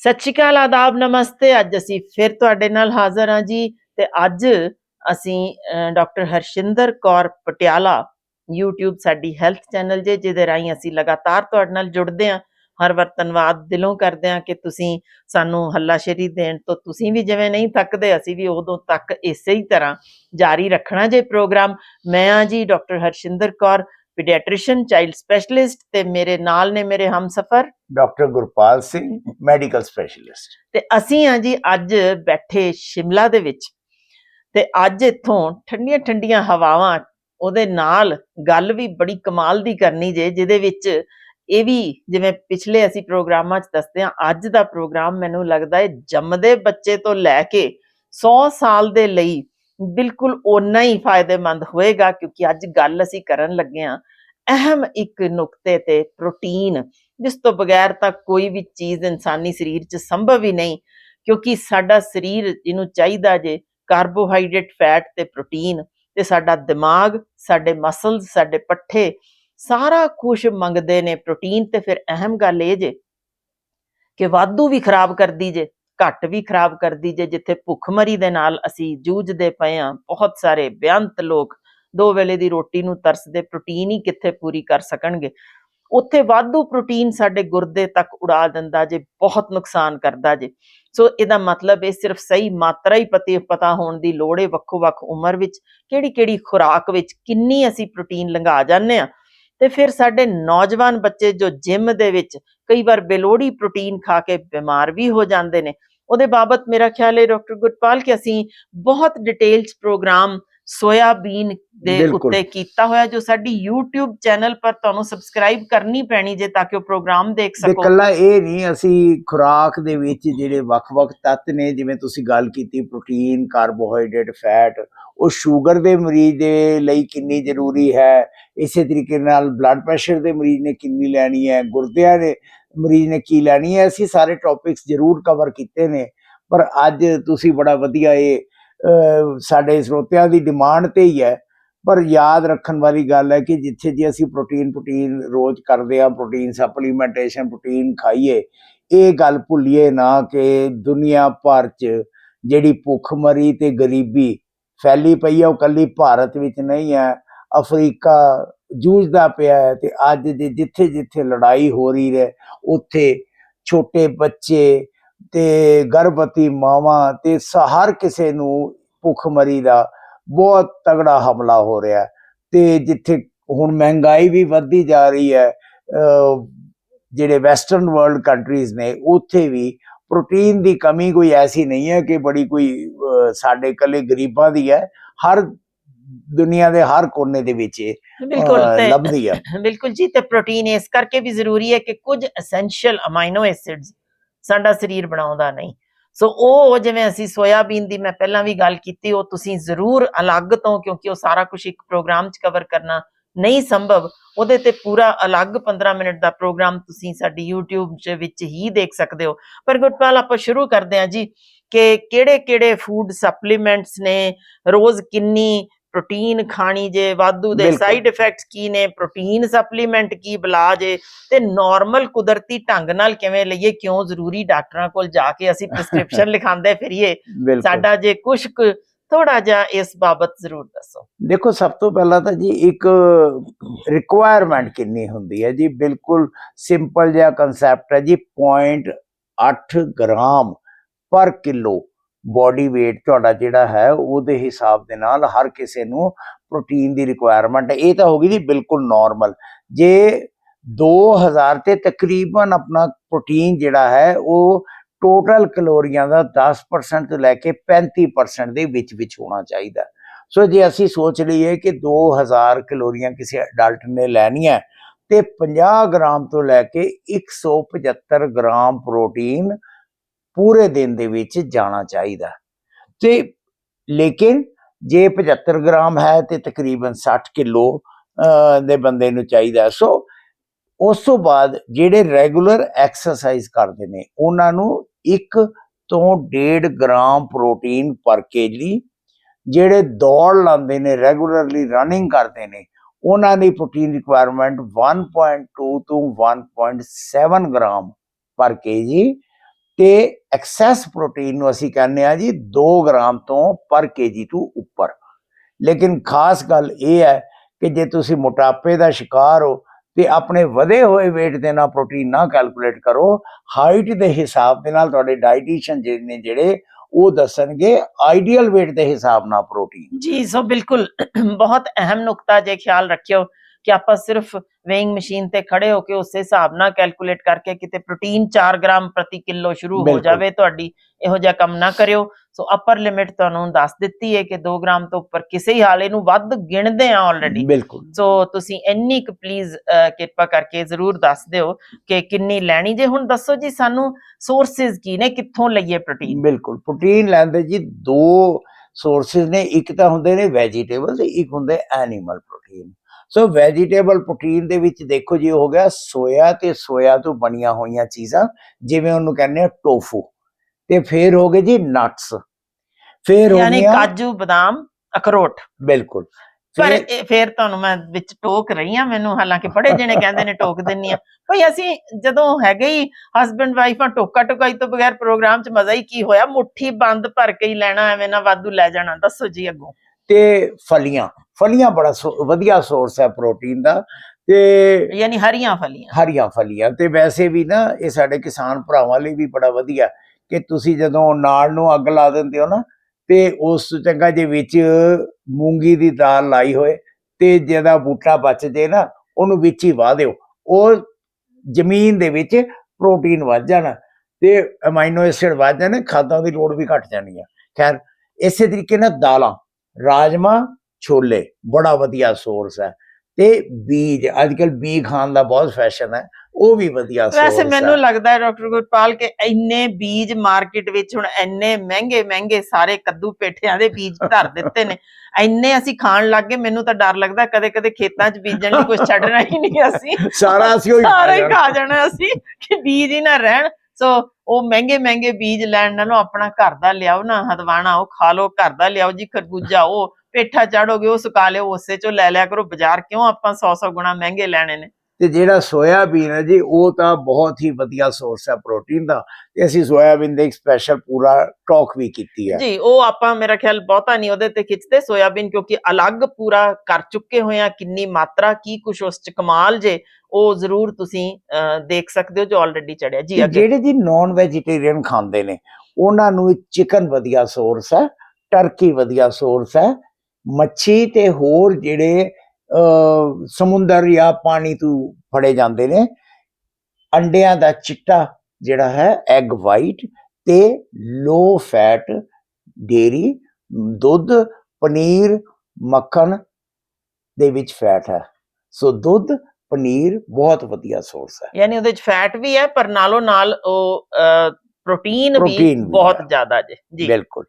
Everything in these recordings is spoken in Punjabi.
ਸਤਿ ਸ਼੍ਰੀ ਅਕਾਲ, ਆਦਾਬ, ਨਮਸਤੇ। ਅੱਜ ਅਸੀਂ ਫਿਰ ਤੁਹਾਡੇ ਨਾਲ ਹਾਜ਼ਰ ਹਾਂ ਜੀ ਤੇ ਅੱਜ ਅਸੀਂ ਡਾਕਟਰ ਹਰਸ਼ਿੰਦਰ ਕੌਰ ਪਟਿਆਲਾ YouTube ਸਾਡੀ ਹੈਲਥ ਚੈਨਲ ਜੇ, ਜਿਹਦੇ ਰਾਹੀਂ ਅਸੀਂ ਲਗਾਤਾਰ ਤੁਹਾਡੇ ਨਾਲ ਜੁੜਦੇ ਹਾਂ। ਹਰ ਵਾਰ ਧੰਨਵਾਦ ਦਿਲੋਂ ਕਰਦੇ ਹਾਂ ਕਿ ਤੁਸੀਂ ਸਾਨੂੰ ਹੱਲਾਸ਼ੇਰੀ ਦੇਣ ਤੋਂ ਤੁਸੀਂ ਵੀ ਜਿਵੇਂ ਨਹੀਂ ਥੱਕਦੇ, ਅਸੀਂ ਵੀ ਉਦੋਂ ਤੱਕ ਇਸੇ ਹੀ ਤਰ੍ਹਾਂ ਜਾਰੀ ਰੱਖਣਾ ਜੇ ਪ੍ਰੋਗਰਾਮ। ਮੈਂ ਆ ਜੀ doctor Harshinder Kaur paediatrician child specialist ਤੇ ਮੇਰੇ ਨਾਲ ਨੇ ਮੇਰੇ ਹਮਸਫਰ doctor Gurpal Singh medical specialist. ਤੇ ਅਸੀਂ ਆ ਜੀ ਅੱਜ ਬੈਠੇ ਸ਼ਿਮਲਾ ਦੇ ਵਿੱਚ ਤੇ ਅੱਜ ਇੱਥੋਂ ਠੰਡੀਆਂ ਠੰਡੀਆਂ ਹਵਾਵਾਂ ਉਹਦੇ ਨਾਲ ਗੱਲ ਵੀ ਬੜੀ ਕਮਾਲ ਦੀ ਕਰਨੀ ਜੇ ਜਿਹਦੇ ਵਿੱਚ ਇਹ ਵੀ ਜਿਵੇਂ ਪਿਛਲੇ ਅਸੀਂ ਪ੍ਰੋਗਰਾਮਾਂ 'ਚ ਦੱਸਦੇ ਹਾਂ ਅੱਜ ਦਾ ਪ੍ਰੋਗਰਾਮ ਮੈਨੂੰ ਲੱਗਦਾ ਹੈ ਜੰਮਦੇ ਬੱਚੇ ਤੋਂ ਲੈ ਕੇ 100 ਸਾਲ ਦੇ ਲਈ ਬਿਲਕੁਲ ਓਨਾ ਹੀ ਫਾਇਦੇਮੰਦ ਹੋਏਗਾ, ਕਿਉਂਕਿ ਅੱਜ ਗੱਲ ਅਸੀਂ ਕਰਨ ਲੱਗੇ ਹਾਂ, ਅਹਿਮ ਇੱਕ ਨੁਕਤੇ ਤੇ ਪ੍ਰੋਟੀਨ, ਜਿਸ ਤੋਂ ਬਗੈਰ ਤਾਂ ਕੋਈ ਵੀ ਚੀਜ਼ ਇਨਸਾਨੀ ਸਰੀਰ 'ਚ ਸੰਭਵ ਹੀ ਨਹੀਂ, ਕਿਉਂਕਿ ਸਾਡਾ ਸਰੀਰ ਜਿਹਨੂੰ ਚਾਹੀਦਾ ਜੇ ਕਾਰਬੋਹਾਈਡਰੇਟ, ਫੈਟ ਤੇ ਪ੍ਰੋਟੀਨ ਤੇ ਸਾਡਾ ਦਿਮਾਗ, ਸਾਡੇ ਮਸਲਸ, ਸਾਡੇ ਪੱਠੇ, ਸਾਰਾ ਕੁਝ ਮੰਗਦੇ ਨੇ ਪ੍ਰੋਟੀਨ ਤੇ ਫਿਰ ਅਹਿਮ ਗੱਲ ਇਹ ਜੇ ਕਿ ਵਾਧੂ ਵੀ ਖਰਾਬ ਕਰਦੀ ਜੇ ਘੱਟ ਵੀ ਖਰਾਬ ਕਰਦੀ ਜੇ ਜਿੱਥੇ ਭੁੱਖਮਰੀ ਦੇ ਨਾਲ ਅਸੀਂ ਜੂਝਦੇ ਪਏ ਆ ਬਹੁਤ ਸਾਰੇ ਬੇਅੰਤ ਲੋਕ ਦੋ ਵੇਲੇ ਦੀ ਰੋਟੀ ਨੂੰ ਤਰਸਦੇ, ਪ੍ਰੋਟੀਨ ਹੀ ਕਿੱਥੇ ਪੂਰੀ ਕਰ ਸਕਣਗੇ? ਉੱਥੇ ਵਾਧੂ ਪ੍ਰੋਟੀਨ ਸਾਡੇ ਗੁਰਦੇ ਤੱਕ ਉਡਾ ਦਿੰਦਾ ਜੇ, ਬਹੁਤ ਨੁਕਸਾਨ ਕਰਦਾ ਜੇ। ਸੋ ਇਹਦਾ ਮਤਲਬ ਇਹ ਸਿਰਫ ਸਹੀ ਮਾਤਰਾ ਹੀ ਪਤੀ, ਪਤਾ ਹੋਣ ਦੀ ਲੋੜ ਹੈ ਵੱਖੋ-ਵੱਖ ਉਮਰ ਵਿੱਚ। ਕਿਹੜੀ-ਕਿਹੜੀ ਖੁਰਾਕ ਵਿੱਚ ਕਿੰਨੀ ਅਸੀਂ ਪ੍ਰੋਟੀਨ ਲੰਘਾ ਜਾਂਦੇ ਆ ਤੇ ਫਿਰ ਸਾਡੇ ਨੌਜਵਾਨ ਬੱਚੇ ਜੋ ਜਿਮ ਦੇ ਵਿੱਚ ਕਈ ਵਾਰ ਬੇਲੋੜੀ ਪ੍ਰੋਟੀਨ ਖਾ ਕੇ ਬਿਮਾਰ ਵੀ ਹੋ ਜਾਂਦੇ ਨੇ ਉਹਦੇ ਬਾਬਤ ਮੇਰਾ ਖਿਆਲ ਹੈ ਡਾਕਟਰ ਗੁਰਪਾਲ ਕਿ ਅਸੀਂ ਬਹੁਤ ਡਿਟੇਲ ਚ ਪ੍ਰੋਗਰਾਮ ਸੋਇਆਬੀਨ ਦੇ। ਉੱਤੇ ਕੀਤਾ ਹੋਇਆ ਜੋ ਸਾਡੀ YouTube ਚੈਨਲ ਪਰ ਤੁਹਾਨੂੰ ਸਬਸਕ੍ਰਾਈਬ ਕਰਨੀ ਪੈਣੀ ਜੇ ਤਾਂ ਕਿ ਉਹ ਪ੍ਰੋਗਰਾਮ ਦੇਖ ਤੇ ਸਕੋ ਕੱਲਾ ਇਹ ਨਹੀਂ ਅਸੀਂ ਖੁਰਾਕ ਦੇ ਵਿੱਚ ਜਿਹੜੇ ਵੱਖ-ਵੱਖ ਤੱਤ ਨੇ ਜਿਵੇਂ ਤੁਸੀਂ ਗੱਲ ਕੀਤੀ ਪ੍ਰੋਟੀਨ ਕਾਰਬੋਹਾਈਡਰੇਟ ਫੈਟ ਉਹ ਸ਼ੂਗਰ ਦੇ ਮਰੀਜ਼ ਦੇ ਲਈ ਕਿੰਨੀ ਜ਼ਰੂਰੀ ਹੈ ਇਸੇ ਤਰੀਕੇ ਨਾਲ ਬਲੱਡ ਪ੍ਰੈਸ਼ਰ ਦੇ ਮਰੀਜ਼ ਨੇ ਕਿੰਨੀ ਲੈਣੀ ਹੈ ਗੁਰਦਿਆਂ ਦੇ ਮਰੀਜ਼ ਨੇ ਕੀ ਲੈਣੀ ਹੈ, ਅਸੀਂ ਸਾਰੇ ਟੌਪਿਕਸ ਜ਼ਰੂਰ ਕਵਰ ਕੀਤੇ ਨੇ, ਪਰ ਅੱਜ ਤੁਸੀਂ ਬੜਾ ਵਧੀਆ ਇਹ ਸਾਡੇ ਸਰੋਤਿਆਂ ਦੀ ਡਿਮਾਂਡ ਤੇ ਹੀ ਹੈ, ਪਰ ਯਾਦ ਰੱਖਣ ਵਾਲੀ ਗੱਲ ਹੈ ਕਿ ਜਿੱਥੇ ਜੇ ਅਸੀਂ ਪ੍ਰੋਟੀਨ ਪ੍ਰੋਟੀਨ ਰੋਜ਼ ਕਰਦੇ ਆ ਪ੍ਰੋਟੀਨ ਸਪਲੀਮੈਂਟੇਸ਼ਨ ਪ੍ਰੋਟੀਨ ਖਾਈਏ, ਇਹ ਗੱਲ ਭੁੱਲੀਏ ਨਾ ਕਿ ਦੁਨੀਆ ਭਰ 'ਚ ਜਿਹੜੀ ਭੁੱਖਮਰੀ ਤੇ ਗਰੀਬੀ ਫੈਲੀ ਪਈ ਹੈ, ਉਹ ਕੱਲੀ ਭਾਰਤ ਵਿੱਚ ਨਹੀਂ ਹੈ, ਅਫਰੀਕਾ ਜੂਝਦਾ ਪਿਆ ਹੈ ਤੇ ਅੱਜ ਦੇ ਜਿੱਥੇ ਜਿੱਥੇ ਲੜਾਈ ਹੋ ਰਹੀ ਹੈ ਉੱਥੇ ਛੋਟੇ ਬੱਚੇ ਤੇ ਗਰਭਵਤੀ ਮਾਵਾਂ ਤੇ ਹਰ ਕਿਸੇ ਨੂੰ ਭੁੱਖਮਰੀ ਦਾ ਬਹੁਤ ਤਗੜਾ ਹਮਲਾ ਹੋ ਰਿਹਾ ਹੈ। ਤੇ ਜਿੱਥੇ ਹੁਣ ਮਹਿੰਗਾਈ ਵੀ ਵੱਧਦੀ ਜਾ ਰਹੀ ਹੈ ਜਿਹੜੇ ਵੈਸਟਰਨ ਵਰਲਡ ਕੰਟਰੀਜ਼ ਨੇ, ਉੱਥੇ ਵੀ ਪ੍ਰੋਟੀਨ ਦੀ ਕਮੀ ਕੋਈ ਐਸੀ ਨਹੀਂ ਹੈ ਕਿ ਬੜੀ ਕੋਈ ਸਾਡੇ ਇਕੱਲੇ ਗਰੀਬਾਂ ਦੀ ਹੈ ਹਰ ਦੁਨੀਆ ਦੇ ਹਰ ਕੋਨੇ ਦੇ ਵਿੱਚ ਬਿਲਕੁਲ ਲੱਭਦੀ ਹੈ ਬਿਲਕੁਲ ਜੀ ਤੇ ਪ੍ਰੋਟੀਨ ਇਸ ਕਰਕੇ ਵੀ ਜ਼ਰੂਰੀ ਹੈ ਕਿ ਕੁਝ ਐਸੈਂਸ਼ੀਅਲ ਅਮਾਈਨੋ ਐਸਿਡਸ ਸਾਡਾ ਸਰੀਰ ਬਣਾਉਂਦਾ ਨਹੀਂ। ਸੋ ਉਹ ਜਿਵੇਂ ਅਸੀਂ ਸੋਇਆਬੀਨ ਦੀ ਮੈਂ ਪਹਿਲਾਂ ਵੀ ਗੱਲ ਕੀਤੀ ਉਹ ਤੁਸੀਂ ਜ਼ਰੂਰ ਅਲੱਗ ਤੋਂ ਕਿਉਂਕਿ ਉਹ ਸਾਰਾ ਕੁਝ ਇੱਕ ਪ੍ਰੋਗਰਾਮ 'ਚ ਕਵਰ ਕਰਨਾ ਨਹੀਂ ਸੰਭਵ ਉਹਦੇ ਤੇ ਪੂਰਾ ਅਲੱਗ 15 ਮਿੰਟ ਦਾ ਪ੍ਰੋਗਰਾਮ ਤੁਸੀਂ ਸਾਡੀ YouTube 'ਚ ਵਿੱਚ ਹੀ ਦੇਖ ਸਕਦੇ ਹੋ। ਪਰ ਗੁਰਪਾਲ ਆਪਾਂ ਸ਼ੁਰੂ ਕਰਦੇ ਹਾਂ ਜੀ ਕਿ ਕਿਹੜੇ-ਕਿਹੜੇ ਫੂਡ ਸਪਲੀਮੈਂਟਸ ਨੇ ਰੋਜ਼ ਕਿੰਨੀ ਪ੍ਰੋਟੀਨ ਖਾਣੀ ਜੇ ਵਾਧੂ ਦੇ। ਸਾਈਡ ਇਫੈਕਟਸ ਕੀ ਨੇ? ਪ੍ਰੋਟੀਨ ਸਪਲੀਮੈਂਟ ਕੀ ਬਲਾ ਜੇ? ਤੇ ਨਾਰਮਲ ਕੁਦਰਤੀ ਢੰਗ ਨਾਲ ਕਿਵੇਂ ਲਈਏ? ਕਿਉਂ ਜ਼ਰੂਰੀ ਡਾਕਟਰਾਂ ਕੋਲ ਜਾ ਕੇ ਅਸੀਂ ਪ੍ਰਿਸਕ੍ਰਿਪਸ਼ਨ ਲਿਖਾਉਂਦੇ ਫਿਰੀਏ? ਸਾਡਾ ਜੇ ਕੁਝ ਥੋੜਾ ਜਿਹਾ ਇਸ ਬਾਬਤ ਜ਼ਰੂਰ ਦੱਸੋ। ਦੇਖੋ ਸਭ ਤੋਂ ਪਹਿਲਾਂ ਤਾਂ ਜੀ ਇੱਕ ਰਿਕੁਆਇਰਮੈਂਟ ਕਿੰਨੀ ਹੁੰਦੀ ਹੈ ਜੀ? ਬਿਲਕੁਲ ਸਿੰਪਲ ਜਿਹਾ ਕਨਸੈਪਟ ਹੈ ਜੀ। 0.8 ਗ੍ਰਾਮ ਪਰ ਕਿਲੋ ਬਾਡੀ weight ਤੁਹਾਡਾ ਜਿਹੜਾ ਹੈ, ਉਹਦੇ ਹਿਸਾਬ ਦੇ ਨਾਲ ਹਰ ਕਿਸੇ ਨੂੰ ਪ੍ਰੋਟੀਨ ਦੀ ਰਿਕੁਆਇਰਮੈਂਟ ਇਹ ਤਾਂ ਹੋ ਗਈ ਜੀ ਬਿਲਕੁਲ ਨਾਰਮਲ ਜੇ 2000 ਤੇ ਤਕਰੀਬਨ ਆਪਣਾ ਪ੍ਰੋਟੀਨ ਜਿਹੜਾ ਹੈ, ਉਹ ਟੋਟਲ ਕਲੋਰੀਆਂ ਦਾ 10% ਤੋਂ ਲੈ ਕੇ 35% ਦੇ ਵਿੱਚ ਵਿੱਚ ਹੋਣਾ ਚਾਹੀਦਾ। ਸੋ ਜੇ ਅਸੀਂ ਸੋਚ ਲਈਏ ਕਿ 2000 ਕਲੋਰੀਆਂ ਕਿਸੇ ਅਡਲਟ ਨੇ ਲੈਣੀਆਂ ਤੇ 50 ਗ੍ਰਾਮ ਤੋਂ ਲੈ ਕੇ 175 ਗ੍ਰਾਮ ਪ੍ਰੋਟੀਨ ਪੂਰੇ ਦਿਨ ਦੇ ਵਿੱਚ ਜਾਣਾ ਚਾਹੀਦਾ। ਤੇ ਲੇਕਿਨ ਜੇ 75 ਗ੍ਰਾਮ ਹੈ ਤੇ ਤਕਰੀਬਨ 60 ਕਿਲੋ ਦੇ ਬੰਦੇ ਨੂੰ ਚਾਹੀਦਾ। ਸੋ ਉਸ ਤੋਂ ਬਾਅਦ ਜਿਹੜੇ ਰੈਗੂਲਰ ਐਕਸਰਸਾਈਜ਼ ਕਰਦੇ ਨੇ, ਉਹਨਾਂ ਨੂੰ 1 ਤੋਂ 1.5 ਗ੍ਰਾਮ ਪ੍ਰੋਟੀਨ ਪਰ ਕੇਜੀ ਜਿਹੜੇ ਦੌੜ ਲਾਉਂਦੇ ਨੇ, ਰੈਗੂਲਰਲੀ ਰਨਿੰਗ ਕਰਦੇ ਨੇ, ਉਹਨਾਂ ਦੀ ਪ੍ਰੋਟੀਨ ਰਿਕੁਆਇਰਮੈਂਟ 1.2 ਤੋਂ 1.7 ਗ੍ਰਾਮ ਪਰ ਕੇਜੀ ਤੇ ਐਕਸੈਸ ਪ੍ਰੋਟੀਨ ਨੂੰ ਅਸੀਂ ਕਹਿੰਦੇ ਆ ਜੀ 2 ਗ੍ਰਾਮ ਤੋਂ ਪਰ ਕੇਜੀ ਤੋਂ ਉੱਪਰ। ਲੇਕਿਨ ਖਾਸ ਗੱਲ ਇਹ ਹੈ ਕਿ ਜੇ ਤੁਸੀਂ ਮੋਟਾਪੇ ਦਾ ਸ਼ਿਕਾਰ ਹੋ ਤੇ ਆਪਣੇ ਵਧੇ ਹੋਏ weight ਦੇ ਨਾਲ ਪ੍ਰੋਟੀਨ ਨਾ ਕੈਲਕੂਲੇਟ ਕਰੋ ਹਾਈਟ ਦੇ ਹਿਸਾਬ ਦੇ ਨਾਲ ਤੁਹਾਡੇ ਡਾਈਟੀਸ਼ੀਅਨ ਜਿਹੜੇ ਨੇ ਜਿਹੜੇ, ਉਹ ਦੱਸਣਗੇ ਆਈਡੀਅਲ weight ਦੇ ਹਿਸਾਬ ਨਾਲ ਪ੍ਰੋਟੀਨ ਜੀ, ਸੋ ਬਿਲਕੁਲ ਬਹੁਤ ਅਹਿਮ ਨੁਕਤਾ ਜੇ ਖਿਆਲ ਰੱਖਿਓ ਕਿ ਆਪਾਂ ਸਿਰਫ ਵੇਇੰਗ ਮਸ਼ੀਨ ਤੇ ਖੜੇ ਹੋ ਕੇ ਉਸੇ ਹਿਸਾਬ ਨਾਲ ਕੈਲਕੂਲੇਟ ਕਰਕੇ ਕਿਤੇ ਪ੍ਰੋਟੀਨ 4 ਗ੍ਰਾਮ ਪ੍ਰਤੀ ਕਿਲੋ ਸ਼ੁਰੂ ਹੋ। ਜਾਵੇ ਤੁਹਾਡੀ ਇਹੋ ਜਿਹਾ ਕੰਮ ਨਾ ਕਰਿਓ। ਸੋ ਅਪਰ ਲਿਮਿਟ ਤੁਹਾਨੂੰ ਦੱਸ ਦਿੱਤੀ ਹੈ ਕਿ 2 ਗ੍ਰਾਮ ਤੋਂ ਉੱਪਰ ਕਿਸੇ ਹੀ ਹਾਲ ਇਹਨੂੰ ਵੱਧ ਗਿਣਦੇ ਆ ਆਲਰੇਡੀ ਬਿਲਕੁਲ। ਸੋ ਤੁਸੀਂ ਇੰਨੀ ਕੁ ਪਲੀਜ਼ ਕਿਰਪਾ ਕਰਕੇ ਜ਼ਰੂਰ ਦੱਸ ਦਿਓ ਕਿ ਕਿੰਨੀ ਲੈਣੀ। ਜੇ ਹੁਣ ਦੱਸੋ ਜੀ ਸਾਨੂੰ ਸੋਰਸਸ ਕੀ ਨੇ ਕਿੱਥੋਂ ਲਈਏ ਪ੍ਰੋਟੀਨ ਬਿਲਕੁਲ। ਪ੍ਰੋਟੀਨ ਲੈਂਦੇ ਜੀ ਦੋ ਸੋਰਸਸ ਨੇ ਇੱਕ ਤਾਂ ਹੁੰਦੇ ਨੇ ਵੈਜੀਟੇਬਲ ਤੇ ਇੱਕ ਹੁੰਦੇ animal protein so vegetable protein ਦੇ ਵਿੱਚ ਦੇਖੋ ਜੀ ਹੋ ਗਿਆ ਸੋਇਆ ਤੇ ਸੋਇਆ ਤੋਂ ਬਣੀਆਂ ਹੋਈਆਂ ਚੀਜ਼ਾਂ ਜਿਵੇਂ ਉਹਨੂੰ ਕਹਿੰਦੇ ਆ ਟੋਫੂ। ਤੇ ਫਿਰ ਹੋ ਗਏ ਜੀ ਨਟਸ। ਫਿਰ ਹੋ ਯਾਨੀ ਗਿਆ ਕਾਜੂ ਬਦਾਮ ਅਖਰੋਟ। ਬਿਲਕੁਲ। ਪਰ ਫਿਰ- ਤੁਹਾਨੂੰ ਮੈਂ ਵਿੱਚ ਟੋਕ ਰਹੀ ਆ ਮੈਨੂੰ ਹਾਲਾਂਕਿ ਬੜੇ ਜਣੇ ਕਹਿੰਦੇ ਨੇ ਟੋਕ ਦਿੰਨੀ ਆ ਭਈ ਅਸੀਂ ਜਦੋਂ ਹੈਗੇ ਹੀ ਹਸਬੰਡ ਵਾਈਫਾਂ ਟੋਕਾ ਟੋਕਾਈ ਤੋਂ ਬਗੈਰ ਪ੍ਰੋਗਰਾਮ 'ਚ ਮਜ਼ਾ ਹੀ ਕੀ ਹੋਇਆ? ਮੁੱਠੀ ਬੰਦ ਭਰ ਕੇ ਹੀ ਲੈਣਾ ਐਵੇਂ ਨਾ ਵਾਧੂ ਲੈ ਜਾਣਾ। ਦੱਸੋ ਜੀ ਅੱਗੋਂ। ਤੇ ਫਲੀਆਂ। ਫਲੀਆਂ ਬੜਾ ਵਧੀਆ ਸੋਰਸ ਹੈ ਪ੍ਰੋਟੀਨ ਦਾ ਤੇ ਯਾਨੀ ਹਰੀਆਂ ਫਲੀਆਂ। ਹਰੀਆਂ ਫਲੀਆਂ ਤੇ ਵੈਸੇ ਵੀ ਨਾ ਇਹ ਸਾਡੇ ਕਿਸਾਨ ਭਰਾਵਾਂ ਲਈ ਵੀ ਬੜਾ ਵਧੀਆ ਕਿ ਤੁਸੀਂ ਜਦੋਂ ਨਾੜ ਨੂੰ ਅੱਗ ਲਾ ਦਿੰਦੇ ਹੋ ਨਾ ਤੇ ਉਸ ਚੰਗਾ ਜੇ ਵਿੱਚ ਮੂੰਗੀ ਦੀ ਦਾਲ ਲਾਈ ਹੋਏ ਤੇ ਜਿਹਦਾ ਬੂਟਾ ਬਚ ਜੇ ਨਾ ਉਹਨੂੰ ਵਿੱਚ ਹੀ ਵਾਹ ਦਿਓ। ਉਹ ਜ਼ਮੀਨ ਦੇ ਵਿੱਚ ਪ੍ਰੋਟੀਨ ਵੱਧ ਜਾਣਾ ਤੇ ਅਮਾਈਨੋ ਐਸਿਡ ਵੱਧ ਜਾਣੇ ਖਾਦਾਂ ਦੀ ਲੋੜ ਵੀ ਘਟ ਜਾਣੀ ਆ। ਖੈਰ ਇਸੇ ਤਰੀਕੇ ਨਾਲ ਦਾਲਾਂ ਰਾਜਮਾ ਛੋਲੇ ਬੜਾ ਵਧੀਆ ਸੋਰਸ ਹੈ। ਤੇ ਬੀਜ ਅੱਜ ਕੱਲ ਬੀ ਖਾਣ ਦਾ ਬਹੁਤ ਫੈਸ਼ਨ ਹੈ ਉਹ ਵੀ ਵਧੀਆ ਸੋਰਸ ਵੈਸੇ ਮੈਨੂੰ ਲੱਗਦਾ ਹੈ ਡਾਕਟਰ ਗੁਰਪਾਲ ਕਿ ਇੰਨੇ ਬੀਜ ਮਾਰਕੀਟ ਵਿੱਚ ਹੁਣ ਇੰਨੇ ਮਹਿੰਗੇ ਮਹਿੰਗੇ ਸਾਰੇ ਕੱਦੂ ਪੇਠਿਆਂ ਦੇ ਬੀਜ ਧਰ ਦਿੱਤੇ ਨੇ ਇੰਨੇ ਅਸੀਂ ਖਾਣ ਲੱਗ ਗਏ ਮੈਨੂੰ ਤਾਂ ਡਰ ਲੱਗਦਾ ਕਦੇ ਕਦੇ ਖੇਤਾਂ 'ਚ ਬੀਜਣ ਲਈ ਕੁਝ ਛੱਡਣਾ ਹੀ ਨਹੀਂ ਅਸੀਂ। ਸਾਰਾ ਅਸੀਂ ਹੀ। ਖਾ ਜਾਣਾ ਅਸੀਂ ਕਿ ਬੀਜ ਹੀ ਨਾ ਰਹਿਣ। ਸੋ ਉਹ ਮਹਿੰਗੇ ਮਹਿੰਗੇ ਬੀਜ ਲੈਣ ਨਾਲੋਂ ਆਪਣਾ ਘਰ ਦਾ ਲਿਆਓ ਨਾ, ਹਦਵਾਣਾ ਉਹ ਖਾ ਲਓ, ਘਰ ਦਾ ਲਿਆਓ ਜੀ, ਖਰਬੂਜਾ ਉਹ, ਪੇਠਾ ਚਾੜੋਗੇ ਉਹ ਸੁਕਾ ਲਿਓ, ਉਸੇ ਚੋਂ ਲੈ ਲਿਆ ਕਰੋ, ਬਾਜ਼ਾਰ ਕਿਉਂ ਆਪਾਂ 100 100 ਗੁਣਾ ਮਹਿੰਗੇ ਲੈਣੇ ਨੇ? ਤੇ ਜਿਹੜਾ ਸੋਇਆਬੀਨ ਹੈ ਜੀ ਉਹ ਤਾਂ ਬਹੁਤ ਹੀ ਵਧੀਆ ਸੋਰਸ ਹੈ ਪ੍ਰੋਟੀਨ ਦਾ ਤੇ ਅਸੀਂ ਸੋਇਆਬੀਨ ਦੇ ਇੱਕ ਸਪੈਸ਼ਲ ਪੂਰਾ ਟਾਕ ਵੀ ਕੀਤੀ ਹੈ। ਜੀ ਉਹ ਆਪਾਂ ਮੇਰਾ ਖਿਆਲ ਬਹੁਤਾ ਨਹੀਂ ਉਹਦੇ ਤੇ ਖਿੱਚਦੇ ਸੋਇਆਬੀਨ ਕਿਉਂਕਿ ਅਲੱਗ ਪੂਰਾ ਕਰ ਚੁੱਕੇ ਹੋਏ ਆ ਕਿੰਨੀ ਮਾਤਰਾ ਕੀ ਕੁਛ ਉਸ ਚ ਕਮਾਲ ਜੇ ਉਹ ਜ਼ਰੂਰ ਤੁਸੀਂ ਦੇਖ ਸਕਦੇ ਹੋ ਜੋ ਆਲਰੇਡੀ ਚੜਿਆ। ਜੀ ਅੱਗੇ। ਜਿਹੜੇ ਜੀ ਨਾਨ ਵੈਜੀਟੇਰੀਅਨ ਖਾਂਦੇ ਨੇ ਉਹਨਾਂ ਨੂੰ ਚਿਕਨ ਵਧੀਆ ਸੋਰਸ ਹੈ ਟਰਕੀ ਵਧੀਆ ਸੋਰਸ ਹੈ ਮੱਛੀ ਤੇ ਹੋਰ ਜਿਹੜੇ ਸਮੁੰਦਰ ਜਾਂ ਪਾਣੀ ਤੋਂ ਫੜੇ ਜਾਂਦੇ ਨੇ। ਅੰਡਿਆਂ ਦਾ ਚਿੱਟਾ ਜਿਹੜਾ ਹੈ ਐਗ ਵਾਈਟ ਤੇ ਲੋ ਫੈਟ ਡੇਰੀ ਦੁੱਧ ਪਨੀਰ ਮੱਖਣ ਦੇ ਵਿੱਚ ਫੈਟ ਹੈ। ਸੋ ਦੁੱਧ ਪਨੀਰ ਬਹੁਤ ਵਧੀਆ ਸੋਰਸ ਹੈ। ਯਾਨੀ ਉਹਦੇ ਚ ਫੈਟ ਵੀ ਹੈ ਪਰ ਨਾਲੋਂ ਨਾਲ ਉਹ ਪ੍ਰੋਟੀਨ ਵੀ ਬਹੁਤ। ਜ਼ਿਆਦਾ ਜੀ। ਬਿਲਕੁਲ।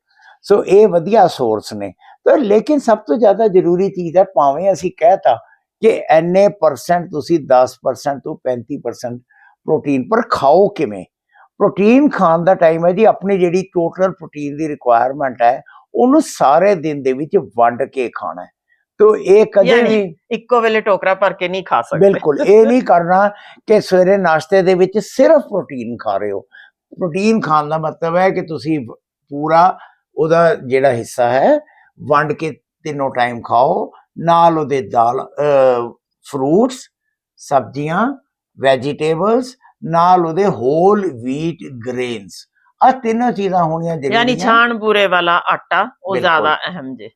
ਸੋ ਇਹ ਵਧੀਆ ਸੋਰਸ ਨੇ। ਤਾਂ ਲੇਕਿਨ ਸਭ ਤੋਂ ਜ਼ਿਆਦਾ ਜ਼ਰੂਰੀ ਚੀਜ਼ ਹੈ ਭਾਵੇਂ ਅਸੀਂ ਕਹਿਤਾ ਕਿ ਐਨੇ ਪਰਸੈਂਟ ਤੁਸੀਂ 10% ਤੋਂ 35% ਪ੍ਰੋਟੀਨ ਪਰ ਖਾਓ ਕਿਵੇਂ? ਪ੍ਰੋਟੀਨ ਖਾਣ ਦਾ ਟਾਈਮ ਹੈ ਜੀ ਆਪਣੀ ਜਿਹੜੀ ਟੋਟਲ ਪ੍ਰੋਟੀਨ ਦੀ ਰਿਕੁਆਇਰਮੈਂਟ ਹੈ ਉਹਨੂੰ ਸਾਰੇ ਦਿਨ ਦੇ ਵਿੱਚ ਵੰਡ ਕੇ ਖਾਣਾ ਹੈ। ਤੋ ਇਹ ਕਦੇ ਵੀ ਇੱਕੋ ਵੇਲੇ ਟੋਕਰਾ ਭਰ ਕੇ ਨਹੀਂ ਖਾ ਸਕਦੇ। ਬਿਲਕੁਲ ਇਹ ਨਹੀਂ ਕਰਨਾ ਕਿ ਸਵੇਰੇ ਨਾਸ਼ਤੇ ਦੇ ਵਿੱਚ ਸਿਰਫ ਪ੍ਰੋਟੀਨ ਖਾ ਰਹੇ ਹੋ। ਪ੍ਰੋਟੀਨ ਖਾਣ ਦਾ ਮਤਲਬ ਹੈ ਕਿ ਤੁਸੀਂ ਪੂਰਾ ਉਹਦਾ ਜਿਹੜਾ ਹਿੱਸਾ ਹੈ ਵੰਡ ਕੇ ਤਿੰਨੋਂ ਟਾਈਮ ਖਾਓ ਨਾਲ ਉਹਦੇ ਦਾਲ ਫਰੂਟਸ ਸਬਜ਼ੀਆਂ ਵੈਜੀਟੇਬਲਸ ਨਾਲ ਉਹਦੇ ਹੋਲ ਵੀਟ ਗ੍ਰੇਨਸ ਆ ਤਿੰਨੋਂ ਚੀਜ਼ਾਂ ਹੋਣੀਆਂ ਯਾਨੀ ਜ਼ਰੂਰੀ ਛਾਣ ਬੂਰੇ ਵਾਲਾ ਆਟਾ ਉਹ। ਜ਼ਿਆਦਾ ਅਹਿਮ ਜੇ।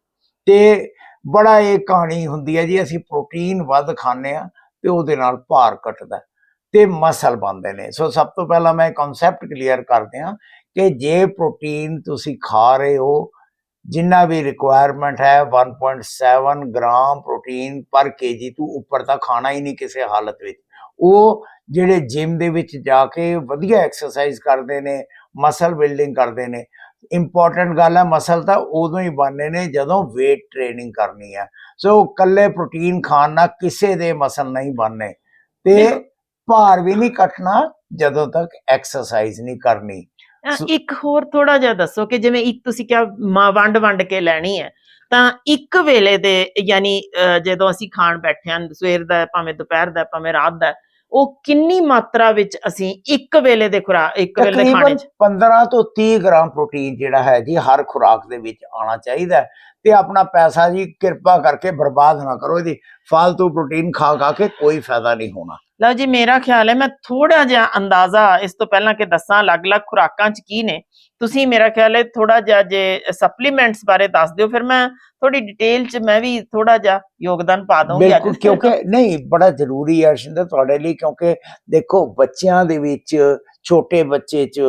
ਤੇ ਬੜਾ ਇਹ ਕਹਾਣੀ ਹੁੰਦੀ ਹੈ ਜੀ ਅਸੀਂ ਪ੍ਰੋਟੀਨ ਵੱਧ ਖਾਂਦੇ ਆ ਤੇ ਉਹਦੇ ਨਾਲ ਭਾਰ ਘਟਦਾ ਤੇ ਮਸਲ ਬਣਦੇ ਨੇ। ਸੋ ਸਭ ਤੋਂ ਪਹਿਲਾਂ ਮੈਂ ਕਨਸੈਪਟ ਕਲੀਅਰ ਕਰਦੇ ਹਾਂ ਕਿ ਜੇ ਪ੍ਰੋਟੀਨ ਤੁਸੀਂ ਖਾ ਰਹੇ ਹੋ ਜਿੰਨਾ ਵੀ ਰਿਕੁਆਇਰਮੈਂਟ ਹੈ 1.7 ਗ੍ਰਾਮ ਪ੍ਰੋਟੀਨ ਪਰ ਕੇਜੀ ਤੋਂ ਉੱਪਰ ਤਾਂ ਖਾਣਾ ਹੀ ਨਹੀਂ ਕਿਸੇ ਹਾਲਤ ਵਿੱਚ। ਉਹ ਜਿਹੜੇ ਜਿਮ ਦੇ ਵਿੱਚ ਜਾ ਕੇ ਵਧੀਆ ਐਕਸਰਸਾਈਜ਼ ਕਰਦੇ ਨੇ ਮਸਲ ਬਿਲਡਿੰਗ ਕਰਦੇ ਨੇ ਇੰਪੋਰਟੈਂਟ ਗੱਲ ਹੈ ਮਸਲ ਤਾਂ ਉਦੋਂ ਹੀ ਬਣਨੇ ਨੇ ਜਦੋਂ weight ਟ੍ਰੇਨਿੰਗ ਕਰਨੀ ਹੈ। ਸੋ ਕੱਲੇ ਪ੍ਰੋਟੀਨ ਖਾਣ ਨਾਲ ਕਿਸੇ ਦੇ ਮਸਲ ਨਹੀਂ ਬਣਨੇ। ਤੇ। ਭਾਰ ਵੀ ਨਹੀਂ ਘਟਣਾ ਜਦੋਂ ਤੱਕ ਐਕਸਰਸਾਈਜ਼ ਨਹੀਂ ਕਰਨੀ। ਇੱਕ ਹੋਰ ਥੋੜਾ ਜਿਹਾ ਦੱਸੋ ਕਿ ਜਿਵੇਂ ਇੱਕ ਤੁਸੀਂ ਕਿਹਾ ਮਾ- ਵੰਡ ਵੰਡ ਕੇ ਲੈਣੀ ਹੈ ਤਾਂ ਇੱਕ ਵੇਲੇ ਦੇ ਯਾਨੀ ਜਦੋਂ ਅਸੀਂ ਖਾਣ ਬੈਠੇ ਹਾਂ ਸਵੇਰ ਦਾ ਭਾਵੇਂ ਦੁਪਹਿਰ ਦਾ ਭਾਵੇਂ ਰਾਤ ਦਾ ਉਹ ਕਿੰਨੀ ਮਾਤਰਾ ਵਿੱਚ ਅਸੀਂ ਇੱਕ ਵੇਲੇ ਦੇ ਖੁਰਾਕ ਇੱਕ ਵੇਲੇ ਦੇ ਖਾਣੇ ਤਕਰੀਬਨ 'ਚ 15 ਤੋਂ 30 ਗ੍ਰਾਮ ਪ੍ਰੋਟੀਨ ਜਿਹੜਾ ਹੈ ਜੀ ਹਰ ਖੁਰਾਕ ਦੇ ਵਿੱਚ ਆਉਣਾ ਚਾਹੀਦਾ ਤੇ ਆਪਣਾ ਪੈਸਾ ਜੀ ਕਿਰਪਾ ਕਰਕੇ ਬਰਬਾਦ ਨਾ ਕਰੋ ਇਹਦੀ ਫालतू ਪ੍ਰੋਟੀਨ ਖਾ ਖਾ ਕੇ ਕੋਈ ਫਾਇਦਾ ਨਹੀਂ ਹੋਣਾ। ਲਓ ਜੀ ਮੇਰਾ ਖਿਆਲ ਹੈ ਮੈਂ ਥੋੜਾ ਜਿਹਾ ਅੰਦਾਜ਼ਾ ਇਸ ਤੋਂ ਪਹਿਲਾਂ ਕਿ ਦੱਸਾਂ ਅਲੱਗ-ਅਲੱਗ ਖੁਰਾਕਾਂ 'ਚ ਕੀ ਨੇ। ਤੁਸੀਂ ਮੇਰਾ ਖਿਆਲ ਹੈ ਥੋੜਾ ਜਿਹਾ ਜੇ ਸਪਲੀਮੈਂਟਸ ਬਾਰੇ ਦੱਸ ਦਿਓ ਫਿਰ ਮੈਂ ਥੋੜੀ ਡਿਟੇਲ 'ਚ ਮੈਂ ਵੀ ਥੋੜਾ ਜਿਹਾ ਯੋਗਦਾਨ ਪਾ ਦਊਂਗੀ ਬਿਲਕੁਲ ਕਿਉਂਕਿ ਨਹੀਂ ਬੜਾ ਜ਼ਰੂਰੀ ਹੈ ਅਰਸ਼ਿੰਦਰ ਤੁਹਾਡੇ ਲਈ ਕਿਉਂਕਿ ਦੇਖੋ ਬੱਚਿਆਂ ਦੇ ਵਿੱਚ ਛੋਟੇ ਬੱਚੇ 'ਚ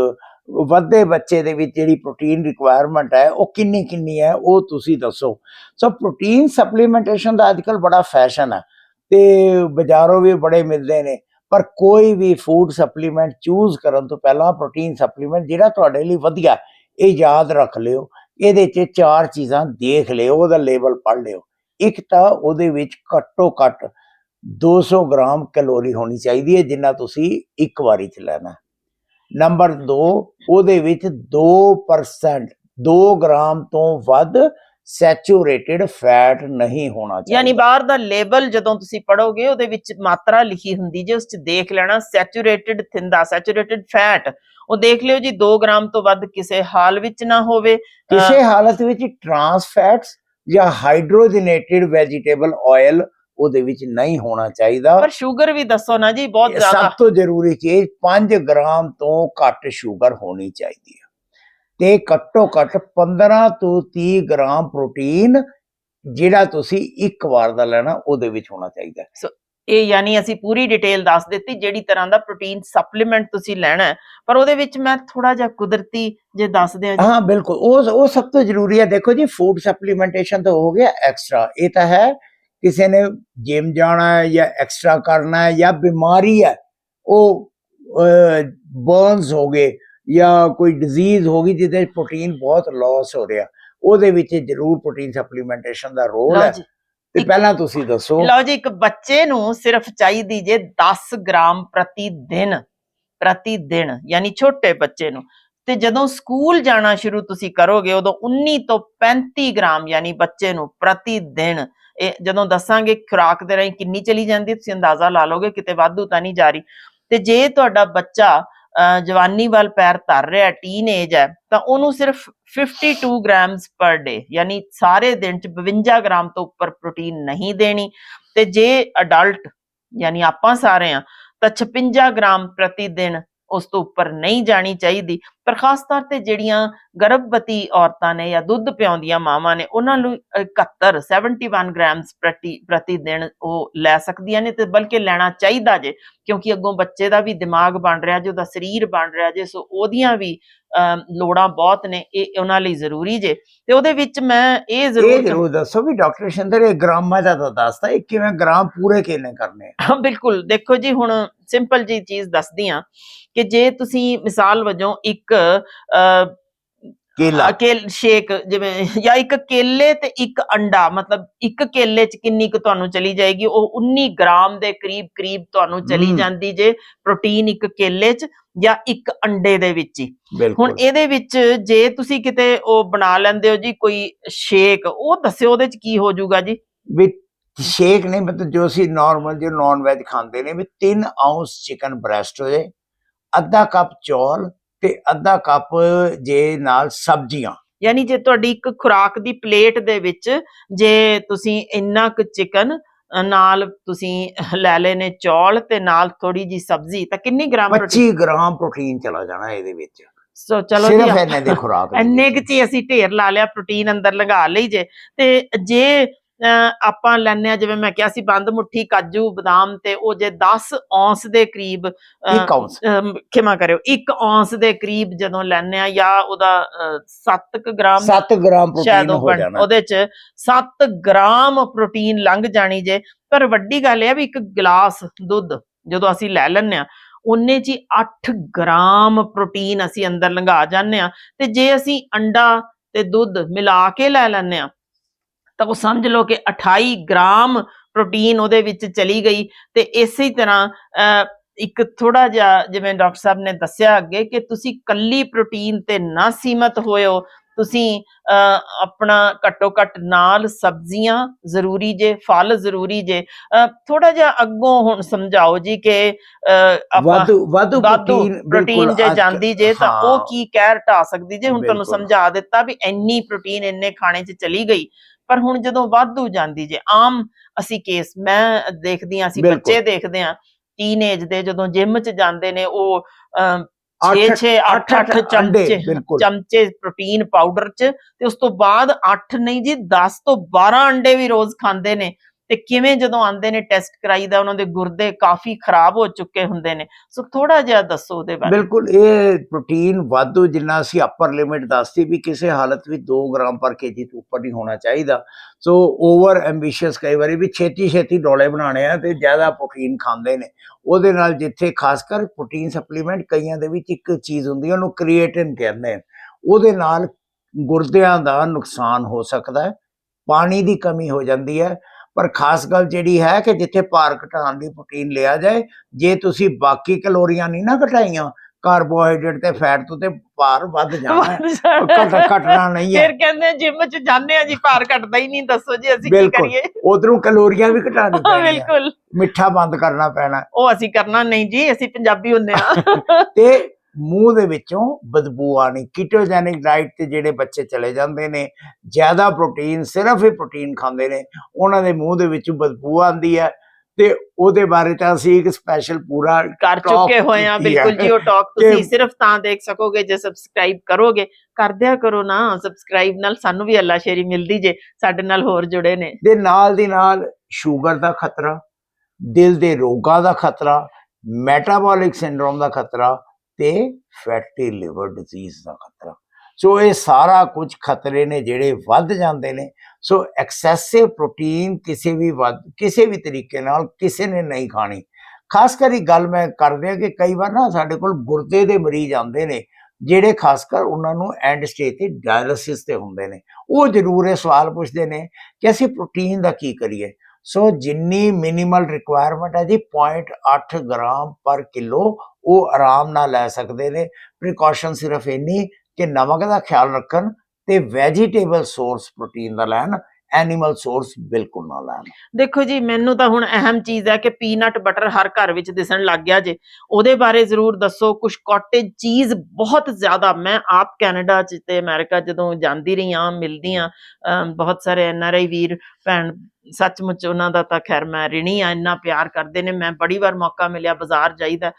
ਵੱਡੇ ਬੱਚੇ ਦੇ ਵਿੱਚ ਜਿਹੜੀ ਪ੍ਰੋਟੀਨ ਰਿਕੁਆਇਰਮੈਂਟ ਹੈ ਉਹ ਕਿੰਨੀ ਕਿੰਨੀ ਹੈ ਉਹ ਤੁਸੀਂ ਦੱਸੋ। ਸੋ ਪ੍ਰੋਟੀਨ ਸਪਲੀਮੈਂਟੇਸ਼ਨ ਦਾ ਅੱਜਕੱਲ ਬੜਾ ਫੈਸ਼ਨ ਹੈ। ਤੇ ਬਾਜ਼ਾਰੋਂ ਵੀ ਬੜੇ ਮਿਲਦੇ ਨੇ। ਪਰ ਕੋਈ ਵੀ ਫੂਡ ਸਪਲੀਮੈਂਟ ਚੂਜ਼ ਕਰਨ ਤੋਂ ਪਹਿਲਾਂ ਪ੍ਰੋਟੀਨ ਸਪਲੀਮੈਂਟ ਜਿਹੜਾ ਤੁਹਾਡੇ ਲਈ ਵਧੀਆ, ਇਹ ਯਾਦ ਰੱਖ ਲਿਓ। ਇਹਦੇ 'ਚ ਚਾਰ ਚੀਜ਼ਾਂ ਦੇਖ ਲਿਓ, ਉਹਦਾ ਲੇਬਲ ਪੜ੍ਹ ਲਿਓ। ਇੱਕ ਤਾਂ ਉਹਦੇ ਵਿੱਚ ਘੱਟੋ ਘੱਟ 200 ਗ੍ਰਾਮ ਕੈਲੋਰੀ ਹੋਣੀ ਚਾਹੀਦੀ ਹੈ, ਜਿੰਨਾ ਤੁਸੀਂ ਇੱਕ ਵਾਰੀ ਚ ਲੈਣਾ। ਨੰਬਰ 2 ਉਹਦੇ ਵਿੱਚ 2% 2 ਗ੍ਰਾਮ ਤੋਂ ਵੱਧ ਸੈਚੂਰੇਟਡ ਫੈਟ ਨਹੀਂ ਹੋਣਾ ਚਾਹੀਦਾ। ਯਾਨੀ ਬਾਹਰ ਦਾ ਲੇਬਲ ਜਦੋਂ ਤੁਸੀਂ ਪੜੋਗੇ ਉਹਦੇ ਵਿੱਚ ਮਾਤਰਾ ਲਿਖੀ ਹੁੰਦੀ ਜੇ ਉਸ 'ਚ ਦੇਖ ਲੈਣਾ ਸੈਚੂਰੇਟਡ ਥਿੰਦਾ ਸੈਚੂਰੇਟਡ ਫੈਟ। ਉਹ ਦੇਖ ਲਿਓ ਜੀ 2 ਗ੍ਰਾਮ ਤੋਂ ਵੱਧ ਕਿਸੇ ਹਾਲ ਵਿੱਚ ਨਾ ਹੋਵੇ। ਕਿਸੇ ਹਾਲਤ ਵਿੱਚ ਟਰਾਂਸ ਫੈਟਸ ਜਾਂ ਹਾਈਡਰੋਜਨੇਟਡ ਵੈਜੀਟੇਬਲ ਆਇਲ ਉਹਦੇ ਵਿੱਚ ਨਹੀਂ ਹੋਣਾ ਚਾਹੀਦਾ। ਪਰ ਸ਼ੂਗਰ ਵੀ ਦੱਸੋ ਨਾ ਜੀ ਬਹੁਤ ਜ਼ਿਆਦਾ ਸਭ ਤੋਂ ਜ਼ਰੂਰੀ ਚੀਜ਼ 5 ਗ੍ਰਾਮ ਤੋਂ ਘੱਟ ਸ਼ੂਗਰ ਹੋਣੀ ਚਾਹੀਦੀ ਹੈ। ਤੇ ਘੱਟੋ ਘੱਟ 15 ਤੋਂ 30 ਗ੍ਰਾਮ ਪ੍ਰੋਟੀਨ ਜਿਹੜਾ ਤੁਸੀਂ ਇੱਕ ਵਾਰ ਦਾ ਲੈਣਾ ਉਹਦੇ ਵਿੱਚ ਹੋਣਾ ਚਾਹੀਦਾ ਹੈ। ਇਹ ਯਾਨੀ ਅਸੀਂ ਪੂਰੀ ਡਿਟੇਲ ਦੱਸ ਦਿੱਤੀ ਜਿਹੜੀ ਤਰ੍ਹਾਂ ਦਾ ਪ੍ਰੋਟੀਨ ਸਪਲੀਮੈਂਟ ਤੁਸੀਂ ਲੈਣਾ ਪਰ ਉਹਦੇ ਵਿੱਚ ਮੈਂ ਥੋੜਾ ਜਿਹਾ ਕੁਦਰਤੀ ਜੇ ਦੱਸ ਦਿਆਂ ਜੀ। ਹਾਂ ਬਿਲਕੁਲ। ਉਹ ਉਹ ਸਭ ਤੋਂ ਜ਼ਰੂਰੀ ਹੈ। ਦੇਖੋ ਜੀ ਫੂਡ ਸਪਲੀਮੈਂਟੇਸ਼ਨ ਤਾਂ ਹੋ ਗਿਆ ਐਕਸਟਰਾ ਇਹ ਤਾਂ ਹੈ ਕਿਸੇ ਨੇ ਜਿਮ ਜਾਣਾ ਹੈ ਜਾਂ ਐਕਸਟਰਾ ਕਰਨਾ ਹੈ ਜਾਂ ਬਿਮਾਰੀ ਹੈ ਉਹ ਬਰਨਸ ਹੋ ਗਏ ਜਾਂ ਕੋਈ ਡਿਜ਼ੀਜ਼ ਹੋ ਗਈ ਜਿਹਦੇ ਵਿੱਚ ਪ੍ਰੋਟੀਨ ਬਹੁਤ ਲਾਸ ਹੋ ਰਿਹਾ ਉਹਦੇ ਵਿੱਚ ਜ਼ਰੂਰ ਪ੍ਰੋਟੀਨ ਸਪਲੀਮੈਂਟੇਸ਼ਨ ਦਾ ਰੋਲ ਹੈ। ਤੇ ਪਹਿਲਾਂ ਤੁਸੀਂ ਦੱਸੋ। ਲਓ ਜੀ ਇੱਕ ਬੱਚੇ ਨੂੰ ਸਿਰਫ ਚਾਹੀਦੀ ਜੇ 10 ਗ੍ਰਾਮ ਪ੍ਰਤੀ ਦਿਨ ਪ੍ਰਤੀ ਦਿਨ ਯਾਨੀ ਛੋਟੇ ਬੱਚੇ ਨੂੰ। ਤੇ ਜਦੋਂ ਸਕੂਲ ਜਾਣਾ ਸ਼ੁਰੂ ਤੁਸੀਂ ਕਰੋਗੇ ਉਦੋਂ 19 ਤੋਂ 35 ਗ੍ਰਾਮ ਯਾਨੀ ਬੱਚੇ ਨੂੰ ਪ੍ਰਤੀ ਦਿਨ ਇਹ ਜਦੋਂ ਦੱਸਾਂਗੇ ਖੁਰਾਕ ਦੇ ਰਾਹੀਂ ਕਿੰਨੀ ਚਲੀ ਜਾਂਦੀ ਤੁਸੀਂ ਅੰਦਾਜ਼ਾ ਲਾ ਲਓਗੇ ਕਿਤੇ ਵਾਧੂ ਤਾਂ ਨਹੀਂ ਜਾ ਰਹੀ। ਤੇ ਜੇ ਤੁਹਾਡਾ ਬੱਚਾ ਜਵਾਨੀ ਵੱਲ ਪੈਰ ਧਰ ਰਿਹਾ ਟੀਨੇਜ ਹੈ, ਤਾਂ ਉਹਨੂੰ ਸਿਰਫ 52 ਗ੍ਰਾਮਸ ਪਰ ਡੇ ਯਾਨੀ ਸਾਰੇ ਦਿਨ ਚ 52 ਗ੍ਰਾਮ ਤੋਂ ਉੱਪਰ ਪ੍ਰੋਟੀਨ ਨਹੀਂ ਦੇਣੀ, ਤੇ ਜੇ ਅਡਲਟ ਯਾਨੀ ਆਪਾਂ ਸਾਰੇ ਆ ਤਾਂ 56 ਗ੍ਰਾਮ ਪ੍ਰਤੀ ਦਿਨ ਉਸ ਤੋਂ ਉੱਪਰ ਨਹੀਂ ਜਾਣੀ ਚਾਹੀਦੀ। ਪਰ ਖਾਸ ਤੌਰ ਤੇ ਜਿਹੜੀਆਂ ਗਰਭਵਤੀ ਔਰਤਾਂ ਨੇ ਜਾਂ ਦੁੱਧ ਪਿਆਉਂਦੀਆਂ ਮਾਵਾਂ ਨੇ, ਉਹਨਾਂ ਨੂੰ 71 71 ਗ੍ਰਾਮਸ ਪ੍ਰਤੀ ਪ੍ਰਤੀ ਦਿਨ ਉਹ ਲੈ ਸਕਦੀਆਂ ਨੇ ਤੇ ਬਲਕਿ ਲੈਣਾ ਚਾਹੀਦਾ ਜੇ, ਕਿਉਂਕਿ ਅੱਗੋਂ ਬੱਚੇ ਦਾ ਵੀ ਦਿਮਾਗ ਬਣ ਰਿਹਾ ਜੇ, ਉਹਦਾ ਸਰੀਰ ਬਣ ਰਿਹਾ ਜੇ, ਸੋ ਉਹਦੀਆਂ ਵੀ ਲੋੜਾਂ ਬਹੁਤ ਨੇ ਇਹ ਉਹਨਾਂ ਲਈ ਜ਼ਰੂਰੀ ਜੇ ਤੇ ਉਹਦੇ ਵਿੱਚ ਮੈਂ ਇਹ ਇਹ ਜ਼ਰੂਰ ਦੱਸੋ ਵੀ ਡਾਕਟਰ ਸ਼ਿੰਦਰ ਇਹ ਗ੍ਰਾਮਾਂ ਦਾ ਤਾਂ ਦੱਸਦਾ ਇਹ ਕਿਵੇਂ ਗ੍ਰਾਮ ਪੂਰੇ ਕਿੰਨੇ ਕਰਨੇ? ਹਾਂ ਬਿਲਕੁਲ ਦੇਖੋ ਜੀ ਹੁਣ ਸਿੰਪਲ ਜੀ ਚੀਜ਼ ਦੱਸਦੀ ਆ ਕਿ ਜੇ ਤੁਸੀਂ ਮਿਸਾਲ ਵਜੋਂ ਇੱਕ ਕੇਲਾ। ਕੇਲ ਸ਼ੇਕ ਜਿਵੇਂ ਜਾਂ ਇੱਕ ਕੇਲੇ ਤੇ ਇੱਕ ਅੰਡਾ ਮਤਲਬ ਇੱਕ ਕੇਲੇ ਚ ਕਿੰਨੀ ਕੁ ਤੁਹਾਨੂੰ ਚਲੀ ਜਾਏਗੀ? ਉਹ 19 ਗ੍ਰਾਮ ਦੇ ਕਰੀਬ ਕਰੀਬ ਤੁਹਾਨੂੰ ਚਲੀ। ਜਾਂਦੀ ਜੇ ਪ੍ਰੋਟੀਨ ਇੱਕ ਕੇਲੇ ਚ ਜਾਂ ਇੱਕ ਅੰਡੇ ਦੇ ਵਿੱਚ ਹੀ। ਹੁਣ ਇਹਦੇ ਵਿੱਚ ਜੇ ਤੁਸੀਂ ਕਿਤੇ ਉਹ ਬਣਾ ਲੈਂਦੇ ਹੋ ਜੀ ਕੋਈ ਸ਼ੇਕ ਉਹ ਦੱਸਿਓ ਉਹਦੇ ਚ ਕੀ ਹੋ ਜਾਊਗਾ ਜੀ? ਵੀ ਸ਼ੇਕ ਨਹੀਂ ਮਤਲਬ ਜੋ ਅਸੀਂ ਨਾਰਮਲ ਜੋ ਨਾਨ ਵੈਜ ਖਾਂਦੇ ਨੇ ਵੀ 3 ਆਉਂਸ ਚਿਕਨ ਬ੍ਰੈਸਟ ਹੋ ਜਾਏ ਅੱਧਾ ਕੱਪ ਚੌਲ ਤੇ ਅੱਧਾ ਕੱਪ ਜੇ ਨਾਲ ਸਬਜ਼ੀਆਂ। ਯਾਨੀ ਜੇ ਤੁਹਾਡੀ ਇੱਕ ਖੁਰਾਕ ਦੀ ਪਲੇਟ ਦੇ ਵਿੱਚ ਜੇ ਤੁਸੀਂ ਇੰਨਾ ਕੁ ਚਿਕਨ ਨਾਲ ਤੁਸੀਂ ਲੈ ਲਏ ਨੇ ਚੌਲ ਤੇ ਨਾਲ ਥੋੜੀ ਜੀ ਸਬਜ਼ੀ ਤਾਂ ਕਿੰਨੀ ਗ੍ਰਾਮ ਪ੍ਰੋਟੀਨ? 25 ਗ੍ਰਾਮ ਪ੍ਰੋਟੀਨ ਚਲਾ ਜਾਣਾ ਇਹਦੇ ਵਿੱਚ। ਸੋ ਚਲੋ ਜੀ ਸਿਰਫ ਦੇ ਖੁਰਾਕ ਇੰਨੇ। ਕੁ ਹੀ ਅਸੀਂ ਢੇਰ ਲਾ ਲਿਆ ਪ੍ਰੋਟੀਨ ਅੰਦਰ ਲਗਾ ਲਈ ਜੇ। ਤੇ ਜੇ ਆਪਾਂ ਲੈਣੇ ਆ ਜਿਵੇਂ ਮੈਂ ਕਿਹਾ ਸੀ ਬੰਦ ਮੁੱਠੀ ਕਾਜੂ ਬਦਾਮ ਤੇ ਉਹ ਜੇ 10 ਔਂਸ ਦੇ ਕਰੀਬ ਇੱਕ ਅਮ, ਖਿਮਾ ਕਰਿਓ 1 ਔਂਸ ਦੇ ਕਰੀਬ ਜਦੋਂ ਲੈਣੇ ਆ ਜਾਂ ਉਹਦਾ 7 ਗ੍ਰਾਮ 7 ਗ੍ਰਾਮ ਪ੍ਰੋਟੀਨ ਹੋ ਜਾਣਾ। ਉਹਦੇ ਚ 7 ਗ੍ਰਾਮ ਪ੍ਰੋਟੀਨ ਲੰਘ ਜਾਣੀ ਜੇ। ਪਰ ਵੱਡੀ ਗੱਲ ਇਹ ਆ ਵੀ ਇੱਕ ਗਲਾਸ ਦੁੱਧ ਜਦੋਂ ਅਸੀਂ ਲੈ ਲੈਂਦੇ ਆ ਉਹਨੇ ਹੀ 8 ਗ੍ਰਾਮ ਪ੍ਰੋਟੀਨ ਅਸੀਂ ਅੰਦਰ ਲੰਘਾ ਜਾਂਦੇ ਆ ਤੇ ਜੇ ਅਸੀਂ ਅੰਡਾ ਤੇ ਦੁੱਧ ਮਿਲਾ ਕੇ ਲੈ ਲੈਂਦੇ ਆ ਤਾਂ ਉਹ ਸਮਝ ਲਓ ਕਿ 28 ਗ੍ਰਾਮ ਪ੍ਰੋਟੀਨ ਉਹਦੇ ਵਿੱਚ ਚਲੀ ਗਈ ਤੇ ਇਸੇ ਤਰ੍ਹਾਂ ਇੱਕ ਥੋੜਾ ਜਿਹਾ ਜਿਵੇਂ ਡਾਕਟਰ ਸਾਹਿਬ ਨੇ ਦੱਸਿਆ ਅੱਗੇ ਕਿ ਤੁਸੀਂ ਕੱਲੀ ਪ੍ਰੋਟੀਨ ਤੇ ਨਾ ਸੀਮਤ ਹੋਇਓ ਤੁਸੀਂ ਆਪਣਾ ਘੱਟੋ ਘੱਟ ਨਾਲ ਸਬਜ਼ੀਆਂ ਜ਼ਰੂਰੀ ਜੇ ਫਲ ਜ਼ਰੂਰੀ ਜੇ ਥੋੜਾ ਜਿਹਾ ਅੱਗੋਂ ਹੁਣ ਸਮਝਾਓ ਜੀ ਕਿ ਆਪਾਂ ਵਾਧੂ ਪ੍ਰੋਟੀਨ ਜੇ ਜਾਂਦੀ ਜੇ ਤਾਂ ਉਹ ਕੀ ਕਹਿ ਢਾ ਸਕਦੀ ਜੇ? ਹੁਣ ਤੁਹਾਨੂੰ। ਸਮਝਾ ਦਿੱਤਾ ਵੀ ਇੰਨੀ ਪ੍ਰੋਟੀਨ ਇੰਨੇ ਖਾਣੇ 'ਚ ਚਲੀ ਗਈ। ਪਰ ਹੁਣ ਜਦੋਂ ਵਾਧੂ ਜਾਂਦੀ ਜੇ ਆਮ ਅਸੀਂ ਕੇਸ ਮੈਂ ਦੇਖਦੀ ਹਾਂ ਅਸੀਂ। ਬੱਚੇ ਦੇਖਦੇ ਹਾਂ ਟੀਨੇਜ ਦੇ ਜਦੋਂ ਜਿਮ 'ਚ ਜਾਂਦੇ ਨੇ ਉਹ 6 ਅੱਠ- 6 8 8 ਅੰਡੇ, ਚਮਚੇ ਬਿਲਕੁਲ ਚਮਚੇ ਪ੍ਰੋਟੀਨ ਪਾਊਡਰ 'ਚ ਤੇ ਉਸ ਤੋਂ ਬਾਅਦ 8 ਨਹੀਂ ਜੀ 10 ਤੋਂ 12 ਅੰਡੇ ਵੀ ਰੋਜ਼ ਖਾਂਦੇ ਨੇ ਤੇ ਕਿਵੇਂ ਜਦੋਂ ਆਂਦੇ ਨੇ ਟੈਸਟ ਕਰਾਈਦਾ ਉਹਨਾਂ ਦੇ ਗੁਰਦੇ ਕਾਫੀ ਖਰਾਬ ਹੋ ਚੁੱਕੇ ਹੁੰਦੇ ਨੇ। ਸੋ ਥੋੜਾ ਜਿਹਾ ਦੱਸੋ ਉਹਦੇ ਬਾਰੇ। ਬਿਲਕੁਲ, ਇਹ ਪ੍ਰੋਟੀਨ ਵਾਧੂ ਜਿੰਨਾ ਅਸੀਂ ਅਪਰ ਲਿਮਿਟ ਦੱਸਤੀ ਵੀ ਕਿਸੇ ਹਾਲਤ ਵਿੱਚ 2 ਗ੍ਰਾਮ ਪਰ ਕੇਜੀ ਤੋਂ ਉੱਪਰ ਨਹੀਂ ਹੋਣਾ ਚਾਹੀਦਾ। ਸੋ ਓਵਰ ਐਂਬੀਸ਼ੀਅਸ ਕਈ ਵਾਰੀ ਵੀ ਛੇਤੀ ਛੇਤੀ ਡੋਲੇ ਬਣਾਉਣੇ ਆ ਤੇ ਜ਼ਿਆਦਾ ਪ੍ਰੋਟੀਨ ਖਾਂਦੇ ਨੇ। ਉਹਦੇ ਨਾਲ ਜਿੱਥੇ ਖਾਸ ਕਰ ਪ੍ਰੋਟੀਨ ਸਪਲੀਮੈਂਟ ਕਈਆਂ ਦੇ ਵਿੱਚ ਇੱਕ ਚੀਜ਼ ਹੁੰਦੀ ਹੈ ਉਹਨੂੰ ਕ੍ਰੀਏਟਿਨ ਕਹਿੰਦੇ ਆ। ਉਹਦੇ ਨਾਲ ਗੁਰਦਿਆਂ ਦਾ ਨੁਕਸਾਨ ਹੋ ਸਕਦਾ ਹੈ, ਪਾਣੀ ਦੀ ਕਮੀ ਹੋ ਜਾਂਦੀ ਹੈ ਪਰ ਖਾਸ ਗੱਲ ਜਿਹੜੀ ਹੈ ਕਿ ਜਿੱਥੇ ਭਾਰ ਘਟਾਉਣ ਲਈ ਪ੍ਰੋਟੀਨ ਲਿਆ ਜਾਏ ਜੇ ਤੁਸੀਂ ਬਾਕੀ ਕੈਲੋਰੀਆਂ ਨਹੀਂ ਨਾ ਘਟਾਈਆਂ ਕਾਰਬੋਹਾਈਡਰੇਟ ਤੇ ਫੈਟ ਤੋਂ ਤੇ ਭਾਰ ਵੱਧ ਜਾਣਾ ਹੈ। ਘਟਣਾ ਨਹੀਂ ਹੈ। ਫਿਰ ਕਹਿੰਦੇ ਜਿਮ 'ਚ ਜਾਂਦੇ ਆ ਜੀ ਭਾਰ ਘਟਦਾ ਹੀ ਨਹੀਂ ਦੱਸੋ ਜੀ ਅਸੀਂ ਕੀ ਬਿਲਕੁਲ। ਕਰੀਏ? ਉਧਰੋਂ ਕੈਲੋਰੀਆਂ ਵੀ ਘਟਾਣੀ ਪੈਣੀਆਂ ਬਿਲਕੁਲ। ਮਿੱਠਾ ਬੰਦ ਕਰਨਾ ਪੈਣਾ। ਉਹ ਅਸੀਂ ਕਰਨਾ ਨਹੀਂ ਜੀ ਅਸੀਂ ਪੰਜਾਬੀ ਹੁੰਦੇ ਆ ਤੇ ਮੂੰਹ ਦੇ ਵਿੱਚੋਂ ਬਦਬੂ ਆਣੀ ਕੀਟੋਜੈਨਿਕ ਡਾਈਟ ਤੇ ਜਿਹੜੇ ਬੱਚੇ ਚਲੇ ਜਾਂਦੇ ਨੇ ਜ਼ਿਆਦਾ ਪ੍ਰੋਟੀਨ ਸਿਰਫ ਹੀ ਪ੍ਰੋਟੀਨ ਖਾਂਦੇ ਨੇ ਉਹਨਾਂ ਦੇ ਮੂੰਹ ਦੇ ਵਿੱਚੋਂ ਬਦਬੂ ਆਂਦੀ ਹੈ ਤੇ ਉਹਦੇ ਬਾਰੇ ਤਾਂ ਅਸੀਂ ਇੱਕ ਸਪੈਸ਼ਲ ਪੂਰਾ ਕਰ ਚੁੱਕੇ ਹੋਏ ਆ। ਬਿਲਕੁਲ ਜੀ ਉਹ ਟਾਕ ਤੁਸੀਂ ਸਿਰਫ ਤਾਂ ਦੇਖ ਸਕੋਗੇ ਜੇ ਸਬਸਕ੍ਰਾਈਬ ਕਰੋਗੇ ਕਰਦਿਆ ਕਰੋ ਨਾ ਸਬਸਕ੍ਰਾਈਬ ਨਾਲ ਸਾਨੂੰ ਵੀ ਅੱਲਾ ਸ਼ੇਰੀ ਮਿਲਦੀ ਜੇ ਸਾਡੇ ਨਾਲ ਹੋਰ ਜੁੜੇ ਨੇ ਦੇ ਨਾਲ ਦੀ ਨਾਲ ਸ਼ੂਗਰ ਦਾ ਖਤਰਾ ਦਿਲ ਦੇ ਰੋਗਾਂ ਦਾ ਖਤਰਾ ਮੈਟਾਬੋਲਿਕ ਸਿੰਡਰੋਮ ਦਾ ਖਤਰਾ ਤੇ ਫੈਟੀ ਲਿਵਰ ਡਿਜ਼ੀਜ਼ ਦਾ ਖਤਰਾ। ਸੋ ਇਹ ਸਾਰਾ ਕੁਝ ਖਤਰੇ ਨੇ ਜਿਹੜੇ ਵੱਧ ਜਾਂਦੇ ਨੇ। ਸੋ ਐਕਸੈਸਿਵ ਪ੍ਰੋਟੀਨ ਕਿਸੇ ਵੀ ਵੱਧ, ਕਿਸੇ ਵੀ ਤਰੀਕੇ ਨਾਲ ਕਿਸੇ ਨੇ ਨਹੀਂ ਖਾਣੀ। ਖਾਸ ਕਰੀ ਗੱਲ ਮੈਂ ਕਰਦੇ ਆ ਕਿ ਕਈ ਵਾਰ ਨਾ ਸਾਡੇ ਕੋਲ ਗੁਰਦੇ ਦੇ ਮਰੀਜ਼ ਆਉਂਦੇ ਨੇ, ਜਿਹੜੇ ਖਾਸ ਕਰ ਉਹਨਾਂ ਨੂੰ ਐਂਡ ਸਟੇਜ ਤੇ ਡਾਇਲਿਸਿਸ ਤੇ ਹੁੰਦੇ ਨੇ। ਉਹ ਜ਼ਰੂਰ ਇਹ ਸਵਾਲ ਪੁੱਛਦੇ ਨੇ ਕਿ ਅਸੀਂ ਪ੍ਰੋਟੀਨ ਦਾ ਕੀ ਕਰੀਏ? ਸੋ ਜਿੰਨੀ ਮਿਨੀਮਲ ਰਿਕੁਆਇਰਮੈਂਟ ਹੈ ਜੀ 0.8 ਗ੍ਰਾਮ ਪਰ ਕਿਲੋ ਉਹ ਆਰਾਮ ਨਾਲ ਲੈ ਸਕਦੇ ਨੇ। ਪ੍ਰੀਕਾਸ਼ਨ ਸਿਰਫ ਇੰਨੀ ਕਿ ਨਮਕ ਦਾ ਖਿਆਲ ਰੱਖਣ ਤੇ ਵੈਜੀਟੇਬਲ ਸੋਰਸ ਪ੍ਰੋਟੀਨ ਦਾ ਲੈਣ ਐਨੀਮਲ ਸੋਰਸ ਬਿਲਕੁਲ ਨਾ ਲੈਣ। ਦੇਖੋ ਜੀ, ਮੈਨੂੰ ਤਾਂ ਹੁਣ ਅਹਿਮ ਚੀਜ਼ ਹੈ ਕਿ ਪੀਨਟ ਬਟਰ ਹਰ ਘਰ ਵਿੱਚ ਦਿਸਣ ਲੱਗ ਗਿਆ ਜੇ। ਉਹਦੇ ਬਾਰੇ ਜ਼ਰੂਰ ਦੱਸੋ ਕੁਝ ਕਾਟੇਜ ਚੀਜ਼ ਬਹੁਤ ਜ਼ਿਆਦਾ, ਮੈਂ ਆਪ ਕੈਨੇਡਾ ਚ ਤੇ ਅਮਰੀਕਾ ਜਦੋਂ ਜਾਂਦੀ ਰਹੀ ਹਾਂ, ਮਿਲਦੀ ਹਾਂ ਬਹੁਤ ਸਾਰੇ ਐਨ ਆਰ ਆਈ ਵੀਰ ਭੈਣ, ਸੱਚਮੁੱਚ ਉਹਨਾਂ ਦਾ ਤਾਂ ਖੈਰ ਮੈਂ ਰਿਣੀ ਆ ਇੰਨਾ ਪਿਆਰ ਕਰਦੇ ਨੇ। ਮੈਂ ਬੜੀ ਵਾਰ ਮੌਕਾ ਮਿਲਿਆ, ਬਾਜ਼ਾਰ ਜਾਈਦਾ।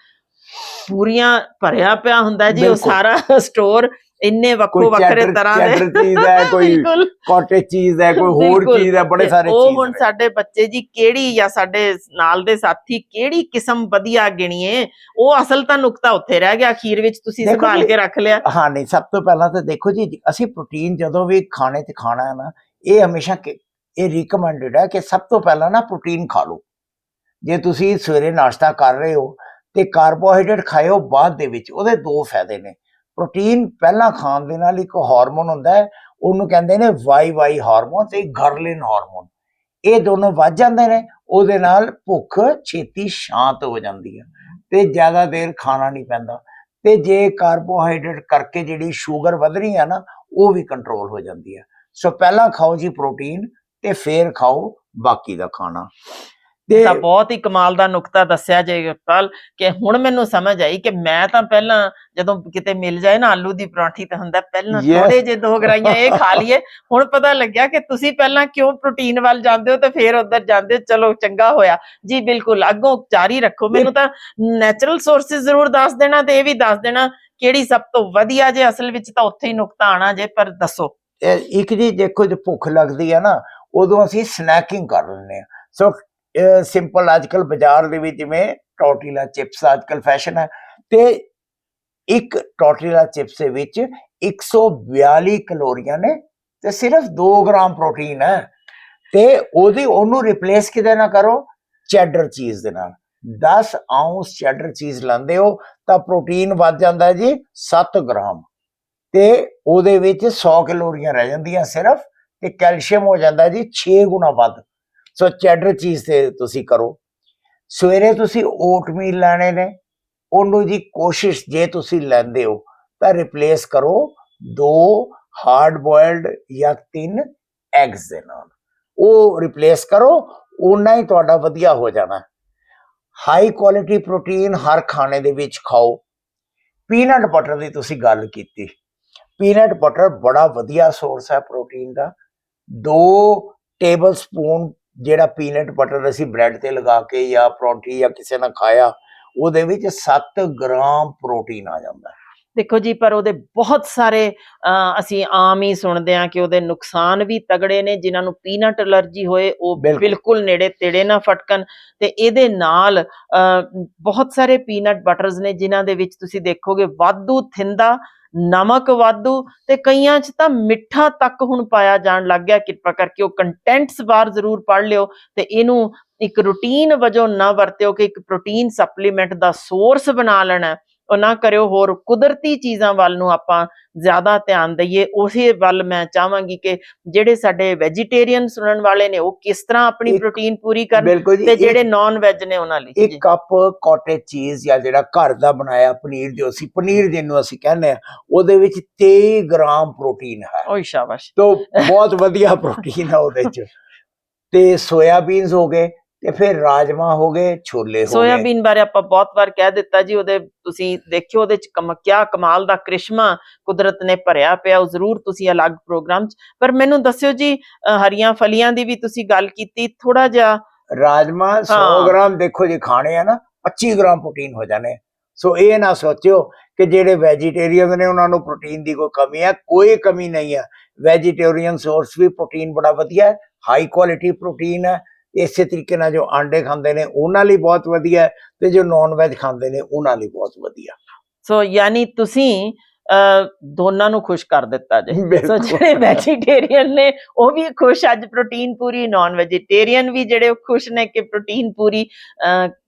ਪੂਰੀਆਂ ਭਰਿਆ ਪਿਆ ਹੁੰਦਾ ਜੀ ਉਹ ਬਿਲਕੁਲ। ਸਾਰਾ ਸਟੋਰ ਇੰਨੇ ਵੱਖੋ ਵੱਖਰੇ ਤਰ੍ਹਾਂ ਦੇ ਚੀਜ਼ ਹੈ ਕੋਈ ਬਿਲਕੁਲ ਕਾਟੇਜ ਚੀਜ਼ ਹੈ ਕੋਈ ਹੋਰ ਬਿਲਕੁਲ। ਚੀਜ਼ ਹੈ ਬੜੇ ਤੇ ਸਾਰੇ ਉਹ ਚੀਜ਼ ਹੁਣ। ਸਾਡੇ ਬੱਚੇ ਜੀ ਕਿਹੜੀ ਜਾਂ ਸਾਡੇ ਨਾਲ ਦੇ ਸਾਥੀ ਕਿਹੜੀ ਕਿਸਮ ਵਧੀਆ ਗਿਣੀਏ ਉਹ ਅਸਲ ਤਾਂ ਨੁਕਤਾ ਉੱਥੇ ਰਹਿ ਗਿਆ ਅਖੀਰ ਵਿੱਚ ਤੁਸੀਂ ਦੇਖੋ ਸੰਭਾਲ ਜੀ, ਕੇ ਰੱਖ ਲਿਆ ਹਾਂ ਨਹੀਂ ਸਭ ਤੋਂ ਪਹਿਲਾਂ ਤਾਂ ਦੇਖੋ ਜੀ ਅਸੀਂ ਪ੍ਰੋਟੀਨ ਜਦੋਂ ਵੀ ਖਾਣੇ ਤੇ ਖਾਣਾ ਹੈ ਨਾ ਇਹ ਹਮੇਸ਼ਾ ਕਿ- ਇਹ ਰਿਕਮੈਂਡਡ ਹੈ ਕਿ ਸਭ ਤੋਂ ਪਹਿਲਾਂ ਨਾ ਪ੍ਰੋਟੀਨ ਖਾ ਲਓ ਜੇ ਤੁਸੀਂ ਸਵੇਰੇ ਨਾਸ਼ਤਾ ਕਰ ਰਹੇ ਹੋ ਤੇ ਕਾਰਬੋਹਾਈਡਰੇਟ ਖਾਇਓ ਬਾਅਦ ਦੇ ਵਿੱਚ, ਉਹਦੇ ਦੋ ਫਾਇਦੇ ਨੇ। ਪ੍ਰੋਟੀਨ ਪਹਿਲਾਂ ਖਾਣ ਦੇ ਨਾਲ ਇੱਕ ਹਾਰਮੋਨ ਹੁੰਦਾ ਹੈ, ਉਹਨੂੰ ਕਹਿੰਦੇ ਨੇ ਵਾਈ ਹਾਰਮੋਨ ਤੇ ਗਰਲਿਨ ਹਾਰਮੋਨ ਇਹ ਦੋਨੋਂ ਵੱਧ ਜਾਂਦੇ ਨੇ, ਉਹਦੇ ਨਾਲ ਭੁੱਖ, ਛੇਤੀ ਸ਼ਾਂਤ ਹੋ ਜਾਂਦੀ ਹੈ ਤੇ ਜ਼ਿਆਦਾ ਦੇਰ ਖਾਣਾ ਨਹੀਂ ਪੈਂਦਾ। ਤੇ ਜੇ ਕਾਰਬੋਹਾਈਡਰੇਟ ਕਰਕੇ ਜਿਹੜੀ ਸ਼ੂਗਰ ਵਧ ਰਹੀ ਹੈ ਨਾ, ਉਹ ਵੀ ਕੰਟਰੋਲ ਹੋ ਜਾਂਦੀ ਹੈ ਸੋ ਪਹਿਲਾਂ ਖਾਓ ਜੀ ਪ੍ਰੋਟੀਨ ਤੇ ਫੇਰ ਖਾਓ ਬਾਕੀ ਦਾ ਖਾਣਾ। ਤੇ ਤਾਂ ਬਹੁਤ ਹੀ ਕਮਾਲ ਦਾ ਨੁਕਤਾ ਦੱਸਿਆ ਜੇ ਗੁਰਪਾਲ ਕਿ ਹੁਣ ਮੈਨੂੰ ਸਮਝ ਆਈ ਕਿ ਮੈਂ ਤਾਂ ਪਹਿਲਾਂ ਜਦੋਂ ਕਿਤੇ ਮਿਲ ਜਾਏ ਨਾ ਆਲੂ ਦੀ ਪਰੌਂਠੀ ਤਾਂ ਹੁੰਦਾ ਪਹਿਲਾਂ. ਥੋੜੇ ਜੇ ਦੋ ਗਰਾਈਆਂ ਇਹ ਖਾ ਲਈਏ। ਹੁਣ ਪਤਾ ਲੱਗਿਆ ਕਿ ਤੁਸੀਂ ਪਹਿਲਾਂ ਕਿਉਂ ਪ੍ਰੋਟੀਨ ਵੱਲ ਜਾਂਦੇ ਹੋ ਤੇ ਫਿਰ ਉਧਰ ਜਾਂਦੇ ਹੋ। ਚਲੋ ਚੰਗਾ ਹੋਇਆ। ਜੀ ਬਿਲਕੁਲ ਅੱਗੋਂ ਜਾਰੀ ਰੱਖੋ। ਮੈਨੂੰ ਤਾਂ ਨੈਚੁਰਲ ਸੋਰਸਸ ਜ਼ਰੂਰ ਦੱਸ ਦੇਣਾ ਤੇ ਇਹ ਵੀ ਦੱਸ ਦੇਣਾ ਕਿਹੜੀ ਸਭ ਤੋਂ ਵਧੀਆ ਜੇ ਅਸਲ ਵਿੱਚ ਤਾਂ ਉੱਥੇ ਹੀ ਨੁਕਤਾ ਆਣਾ ਜੇ ਪਰ ਦੱਸੋ। ਇੱਕ ਜੀ ਦੇਖੋ ਜੇ ਭੁੱਖ ਲੱਗਦੀ ਹੈ ਨਾ ਉਦੋਂ ਅਸੀਂ ਸਨੈਕਿੰਗ ਕਰ ਲੈਂਦੇ ਆ ਸੋ ਸਿੰਪਲ ਅੱਜਕੱਲ ਬਾਜ਼ਾਰ ਦੇ ਵਿੱਚ ਜਿਵੇਂ ਟੋਟੀਲਾ ਚਿਪਸ ਅੱਜਕੱਲ ਫੈਸ਼ਨ ਹੈ ਤੇ ਇੱਕ ਟੋਟੀਲਾ ਚਿਪਸ ਦੇ ਵਿੱਚ 142 ਕਲੋਰੀਆਂ ਨੇ ਤੇ ਸਿਰਫ 2 ਗ੍ਰਾਮ ਪ੍ਰੋਟੀਨ ਹੈ ਤੇ ਉਹਦੀ ਉਹਨੂੰ ਰਿਪਲੇਸ ਕਿਤੇ ਨਾ ਕਰੋ? ਚੈਡਰ ਚੀਜ਼ ਦੇ ਨਾਲ। 10 ਆਉਂਸ ਚੈਡਰ ਚੀਜ਼ ਲੈਂਦੇ ਹੋ ਤਾਂ ਪ੍ਰੋਟੀਨ ਵੱਧ ਜਾਂਦਾ ਜੀ 7 ਗ੍ਰਾਮ। ਤੇ ਉਹਦੇ ਵਿੱਚ 100 ਕੈਲੋਰੀਆਂ ਰਹਿ ਜਾਂਦੀਆਂ ਸਿਰਫ ਤੇ ਕੈਲਸ਼ੀਅਮ ਹੋ ਜਾਂਦਾ ਜੀ 6 ਗੁਣਾ ਵੱਧ। ਸੋ ਚੈਡਰ ਚੀਜ਼ ਤੇ ਤੁਸੀਂ ਕਰੋ। ਸਵੇਰੇ ਤੁਸੀਂ ਓਟਮੀਲ ਲੈਣੇ ਨੇ, ਉਹਨੂੰ ਜੀ ਕੋਸ਼ਿਸ਼ ਜੇ ਤੁਸੀਂ ਲੈਂਦੇ ਹੋ ਤਾਂ ਰਿਪਲੇਸ ਕਰੋ ਦੋ ਹਾਰਡ ਬੋਇਲਡ ਜਾਂ ਤਿੰਨ ਐਗਸ ਦੇ ਨਾਲ ਉਹ ਰਿਪਲੇਸ ਕਰੋ ਉਨਾ ਹੀ ਤੁਹਾਡਾ ਵਧੀਆ ਹੋ ਜਾਣਾ। ਹਾਈ ਕੁਆਲਿਟੀ ਪ੍ਰੋਟੀਨ ਹਰ ਖਾਣੇ ਦੇ ਵਿੱਚ ਖਾਓ। ਪੀਨਟ ਬਟਰ ਦੀ ਤੁਸੀਂ ਗੱਲ ਕੀਤੀ। ਪੀਨਟ ਬਟਰ ਬੜਾ ਵਧੀਆ ਸੋਰਸ ਹੈ ਪ੍ਰੋਟੀਨ ਦਾ। 2 ਟੇਬਲ ਸਪੂਨ ਜਿਹੜਾ ਪੀਨਟ ਬਟਰ ਅਸੀਂ ਬ੍ਰੈਡ ਤੇ ਲਗਾ ਕੇ ਜਾਂ ਪਰੌਂਠੀ ਜਾਂ ਕਿਸੇ ਨਾਲ ਖਾਇਆ, ਉਹਦੇ ਵਿੱਚ 7 ਗ੍ਰਾਮ ਪ੍ਰੋਟੀਨ ਆ ਜਾਂਦਾ ਹੈ। ਦੇਖੋ ਜੀ ਪਰ ਉਹਦੇ ਬਹੁਤ ਸਾਰੇ ਅਸੀਂ ਆਮ ਹੀ ਸੁਣਦੇ ਹਾਂ ਕਿ ਉਹਦੇ ਨੁਕਸਾਨ ਵੀ ਤਗੜੇ ਨੇ ਜਿਨ੍ਹਾਂ ਨੂੰ ਪੀਨਟ ਅਲਰਜੀ ਹੋਏ ਉਹ ਬਿਲਕੁਲ। ਨੇੜੇ ਤੇੜੇ ਨਾ ਫਟਕਣ ਤੇ ਇਹਦੇ ਨਾਲ ਬਹੁਤ ਸਾਰੇ ਪੀਨਟ ਬਟਰਸ ਨੇ ਜਿਨ੍ਹਾਂ ਦੇ ਵਿੱਚ ਤੁਸੀਂ ਦੇਖੋਗੇ ਵਾਧੂ ਥਿੰਦਾ ਨਮਕ ਵਾਧੂ ਤੇ ਕਈਆਂ 'ਚ ਤਾਂ ਮਿੱਠਾ ਤੱਕ ਹੁਣ ਪਾਇਆ ਜਾਣ ਲੱਗ ਗਿਆ ਕਿਰਪਾ ਕਰਕੇ ਉਹ ਕੰਟੈਂਟਸ ਬਾਰ ਜ਼ਰੂਰ ਪੜ੍ਹ ਲਿਓ ਤੇ ਇਹਨੂੰ ਇੱਕ ਰੂਟੀਨ ਵਜੋਂ ਨਾ ਵਰਤਿਓ ਕਿ ਇੱਕ ਪ੍ਰੋਟੀਨ ਸਪਲੀਮੈਂਟ ਦਾ ਸੋਰਸ ਬਣਾ ਲੈਣਾ। ਉਹ ਨਾ ਕਰਿਓ ਹੋਰ ਕੁਦਰਤੀ ਚੀਜ਼ਾਂ ਵੱਲ ਨੂੰ ਆਪਾਂ ਜ਼ਿਆਦਾ ਧਿਆਨ ਦਈਏ। ਉਸੇ ਵੱਲ ਮੈਂ ਚਾਹਾਂਗੀ ਕਿ ਜਿਹੜੇ ਸਾਡੇ ਵੈਜੀਟੇਰੀਅਨ ਸੁਣਨ ਵਾਲੇ ਨੇ ਉਹ ਕਿਸ ਤਰ੍ਹਾਂ ਆਪਣੀ ਪ੍ਰੋਟੀਨ ਪੂਰੀ ਕਰਨ ਤੇ ਜਿਹੜੇ ਨਾਨ ਵੈਜ ਨੇ ਉਹਨਾਂ ਲਈ ਇੱਕ ਕੱਪ ਕਾਟੇਜ ਚੀਜ਼ ਜਾਂ ਜਿਹੜਾ ਘਰ ਦਾ ਬਣਾਇਆ ਪਨੀਰ ਜੋ ਅਸੀਂ ਪਨੀਰ ਜਿਹਨੂੰ ਅਸੀਂ ਕਹਿੰਦੇ ਆ ਉਹਦੇ ਵਿੱਚ 23 ਗ੍ਰਾਮ ਪ੍ਰੋਟੀਨ ਹੈ। ਓਏ ਸ਼ਾਬਾਸ਼। ਤੋਂ ਬਹੁਤ ਵਧੀਆ ਪ੍ਰੋਟੀਨ ਹੈ ਉਹਦੇ ਚ। ਤੇ ਸੋਇਆਬੀਨਸ ਹੋ ਗਏ ਤੇ ਫਿਰ ਰਾਜਮਾ ਹੋ ਗਏ ਛੋਲੇ ਹੋ ਗਏ। ਸੋਇਆਬੀਨ ਬਾਰੇ ਆਪਾਂ ਬਹੁਤ ਵਾਰ ਕਹਿ ਦਿੱਤਾ ਜੀ ਉਹਦੇ ਤੁਸੀਂ ਦੇਖਿਓ ਉਹਦੇ ਚ ਕਮ ਕਿਆ ਕਮਾਲ ਦਾ ਕ੍ਰਿਸ਼ਮਾ ਕੁਦਰਤ ਨੇ ਭਰਿਆ ਪਿਆ ਉਹ ਜ਼ਰੂਰ ਤੁਸੀਂ ਅਲੱਗ ਪ੍ਰੋਗਰਾਮ ਚ। ਪਰ ਮੈਨੂੰ ਦੱਸਿਓ ਜੀ ਹਰੀਆਂ ਫਲੀਆਂ ਦੀ ਵੀ ਤੁਸੀਂ ਗੱਲ ਕੀਤੀ ਥੋੜਾ ਜਿਹਾ ਰਾਜਮਾ 100 ਹਾਂ। ਗ੍ਰਾਮ ਦੇਖੋ ਜੇ ਖਾਣੇ ਆ ਨਾ 25 ਗ੍ਰਾਮ ਪ੍ਰੋਟੀਨ ਹੋ ਜਾਣੇ। ਸੋ ਇਹ ਨਾ ਸੋਚਿਓ ਕਿ ਜਿਹੜੇ ਵੈਜੀਟੇਰੀਅਨ ਨੇ ਉਹਨਾਂ ਨੂੰ ਪ੍ਰੋਟੀਨ ਦੀ ਕੋਈ ਕਮੀ ਹੈ ਕੋਈ ਕਮੀ ਨਹੀਂ ਹੈ ਵੈਜੀਟੇਰੀਅਨ ਸੋਰਸ ਵੀ ਪ੍ਰੋਟੀਨ ਬੜਾ ਵਧੀਆ ਹੈ ਹਾਈ ਕੁਆਲਿਟੀ ਪ੍ਰੋਟੀਨ ਹੈ ਇਸੇ ਤਰੀਕੇ ਨਾਲ ਜੋ ਆਂਡੇ ਖਾਂਦੇ ਨੇ ਉਹਨਾਂ ਲਈ ਬਹੁਤ ਵਧੀਆ ਤੇ ਜੋ ਨਾਨ ਵੈਜ ਖਾਂਦੇ ਨੇ ਉਹਨਾਂ ਲਈ ਬਹੁਤ ਵਧੀਆ ਸੋ ਯਾਨੀ ਤੁਸੀਂ ਦੋਨਾਂ ਨੂੰ ਖੁਸ਼ ਕਰ ਦਿੱਤਾ ਜੇ ਸੋ। ਜਿਹੜੇ ਵੈਜੀਟੇਰੀਅਨ ਨੇ ਉਹ ਵੀ ਖੁਸ਼ ਅੱਜ ਪ੍ਰੋਟੀਨ ਪੂਰੀ ਨਾਨ ਵੈਜੀਟੇਰੀਅਨ ਵੀ ਜਿਹੜੇ ਉਹ ਖੁਸ਼ ਨੇ ਕਿ ਪ੍ਰੋਟੀਨ ਪੂਰੀ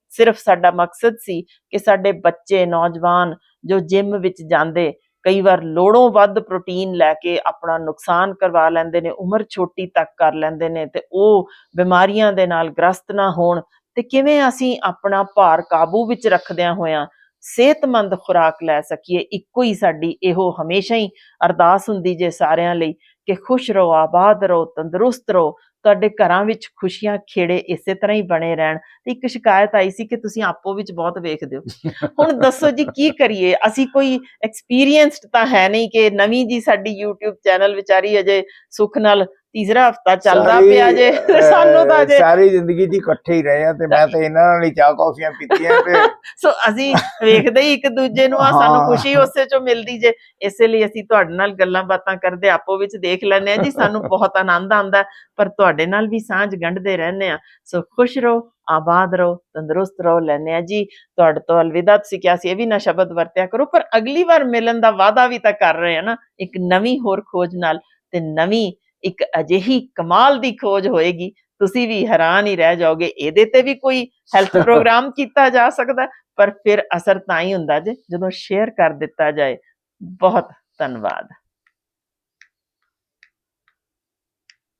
ਸਿਰਫ ਸਾਡਾ ਮਕਸਦ ਸੀ ਕਿ ਸਾਡੇ ਬੱਚੇ ਨੌਜਵਾਨ ਜੋ ਜਿਮ ਵਿੱਚ ਜਾਂਦੇ ਕਈ ਵਾਰ ਲੋੜੋਂ ਵੱਧ ਪ੍ਰੋਟੀਨ ਲੈ ਕੇ ਆਪਣਾ ਨੁਕਸਾਨ ਕਰਵਾ ਲੈਂਦੇ ਨੇ, ਉਮਰ ਛੋਟੀ ਤੱਕ ਕਰ ਲੈਂਦੇ ਨੇ ਤੇ ਉਹ ਬਿਮਾਰੀਆਂ ਦੇ ਨਾਲ ਗ੍ਰਸਤ ਨਾ ਹੋਣ। ਤੇ ਕਿਵੇਂ ਅਸੀਂ ਆਪਣਾ ਭਾਰ ਕਾਬੂ ਵਿੱਚ ਰੱਖਦਿਆਂ ਹੋਇਆਂ ਸਿਹਤਮੰਦ ਖੁਰਾਕ ਲੈ ਸਕੀਏ? ਇੱਕੋ ਹੀ ਸਾਡੀ ਇਹੋ ਹਮੇਸ਼ਾ ਹੀ ਅਰਦਾਸ ਹੁੰਦੀ ਜੇ ਸਾਰਿਆਂ ਲਈ ਕਿ ਖੁਸ਼ ਰਹੋ, ਆਬਾਦ ਰਹੋ, ਤੰਦਰੁਸਤ ਰਹੋ। ਤੁਹਾਡੇ ਘਰਾਂ ਵਿੱਚ ਖੁਸ਼ੀਆਂ ਖੇੜੇ ਇਸੇ ਤਰ੍ਹਾਂ ਹੀ ਬਣੇ ਰਹਿਣ। ਤੇ ਇੱਕ ਸ਼ਿਕਾਇਤ ਆਈ ਸੀ ਕਿ ਤੁਸੀਂ ਆਪੋ ਵਿੱਚ ਬਹੁਤ ਵੇਖਦੇ ਹੋ। ਹੁਣ ਦੱਸੋ ਜੀ, ਕੀ ਕਰੀਏ? ਅਸੀਂ ਕੋਈ ਐਕਸਪੀਰੀਅੰਸਡ ਤਾਂ ਹੈ ਨਹੀਂ ਕਿ ਨਵੀਂ ਜੀ ਸਾਡੀ YouTube ਚੈਨਲ ਵਿਚਾਰੀ ਅਜੇ ਸੁੱਖ ਨਾਲ ਤੀਸਰਾ ਹਫਤਾ ਚੱਲਦਾ ਪਿਆ ਜੇ ਸਾਨੂੰ ਤਾਂ ਅਜੇ ਸਾਰੀ ਜ਼ਿੰਦਗੀ ਜੀ ਇਕੱਠੇ ਹੀ ਰਹੇ ਆ ਤੇ ਮੈਂ ਤਾਂ ਇਹਨਾਂ ਨਾਲ ਹੀ ਚਾਹ ਕੌਫੀਆਂ ਪੀਤੀਆਂ ਤੇ ਸੋ ਅਸੀਂ ਵੇਖਦੇ ਹੀ ਇੱਕ ਦੂਜੇ ਨੂੰ ਆ ਸਾਨੂੰ। ਖੁਸ਼ੀ ਉਸੇ ਚੋਂ ਮਿਲਦੀ ਜੇ। ਇਸੇ ਲਈ ਅਸੀਂ ਤੁਹਾਡੇ ਨਾਲ ਗੱਲਾਂ ਬਾਤਾਂ ਕਰਦੇ ਆਪੋ ਵਿੱਚ ਦੇਖ ਲੈਂਦੇ ਆ ਜੀ ਸਾਨੂੰ ਬਹੁਤ ਆਨੰਦ ਆਉਂਦਾ ਪਰ ਤੁਹਾਡੇ ਨਾਲ ਵੀ ਸਾਂਝ ਗੰਢਦੇ ਰਹਿੰਦੇ ਆ। ਸੋ ਖੁਸ਼ ਰਹੋ ਆਬਾਦ ਰਹੋ ਤੰਦਰੁਸਤ ਰਹੋ ਲੈਂਦੇ ਆ ਜੀ। ਤੁਹਾਡੇ ਤੋਂ ਅਲਵਿਦਾ ਤੁਸੀਂ ਕਿਹਾ ਸੀ ਇਹ ਵੀ ਨਾ ਸ਼ਬਦ ਵਰਤਿਆ ਕਰੋ ਪਰ ਅਗਲੀ ਵਾਰ ਮਿਲਣ ਦਾ ਵਾਅਦਾ ਵੀ ਤਾਂ ਕਰ ਰਹੇ ਆ ਨਾ। ਇੱਕ ਨਵੀਂ ਹੋਰ ਖੋਜ ਨਾਲ ਤੇ ਨਵੀਂ ਇੱਕ ਅਜਿਹੀ ਕਮਾਲ ਦੀ ਖੋਜ ਹੋਏਗੀ ਤੁਸੀਂ ਵੀ ਹੈਰਾਨ ਹੀ ਰਹਿ ਜਾਓਗੇ ਇਹਦੇ ਤੇ ਵੀ ਕੋਈ ਹੈਲਥ ਪ੍ਰੋਗਰਾਮ ਕੀਤਾ ਜਾ ਸਕਦਾ ਪਰ ਫਿਰ ਅਸਰ ਤਾਂ ਹੀ ਹੁੰਦਾ ਜੇ ਜਦੋਂ ਸ਼ੇਅਰ ਕਰ ਦਿੱਤਾ ਜਾਏ। ਬਹੁਤ ਧੰਨਵਾਦ।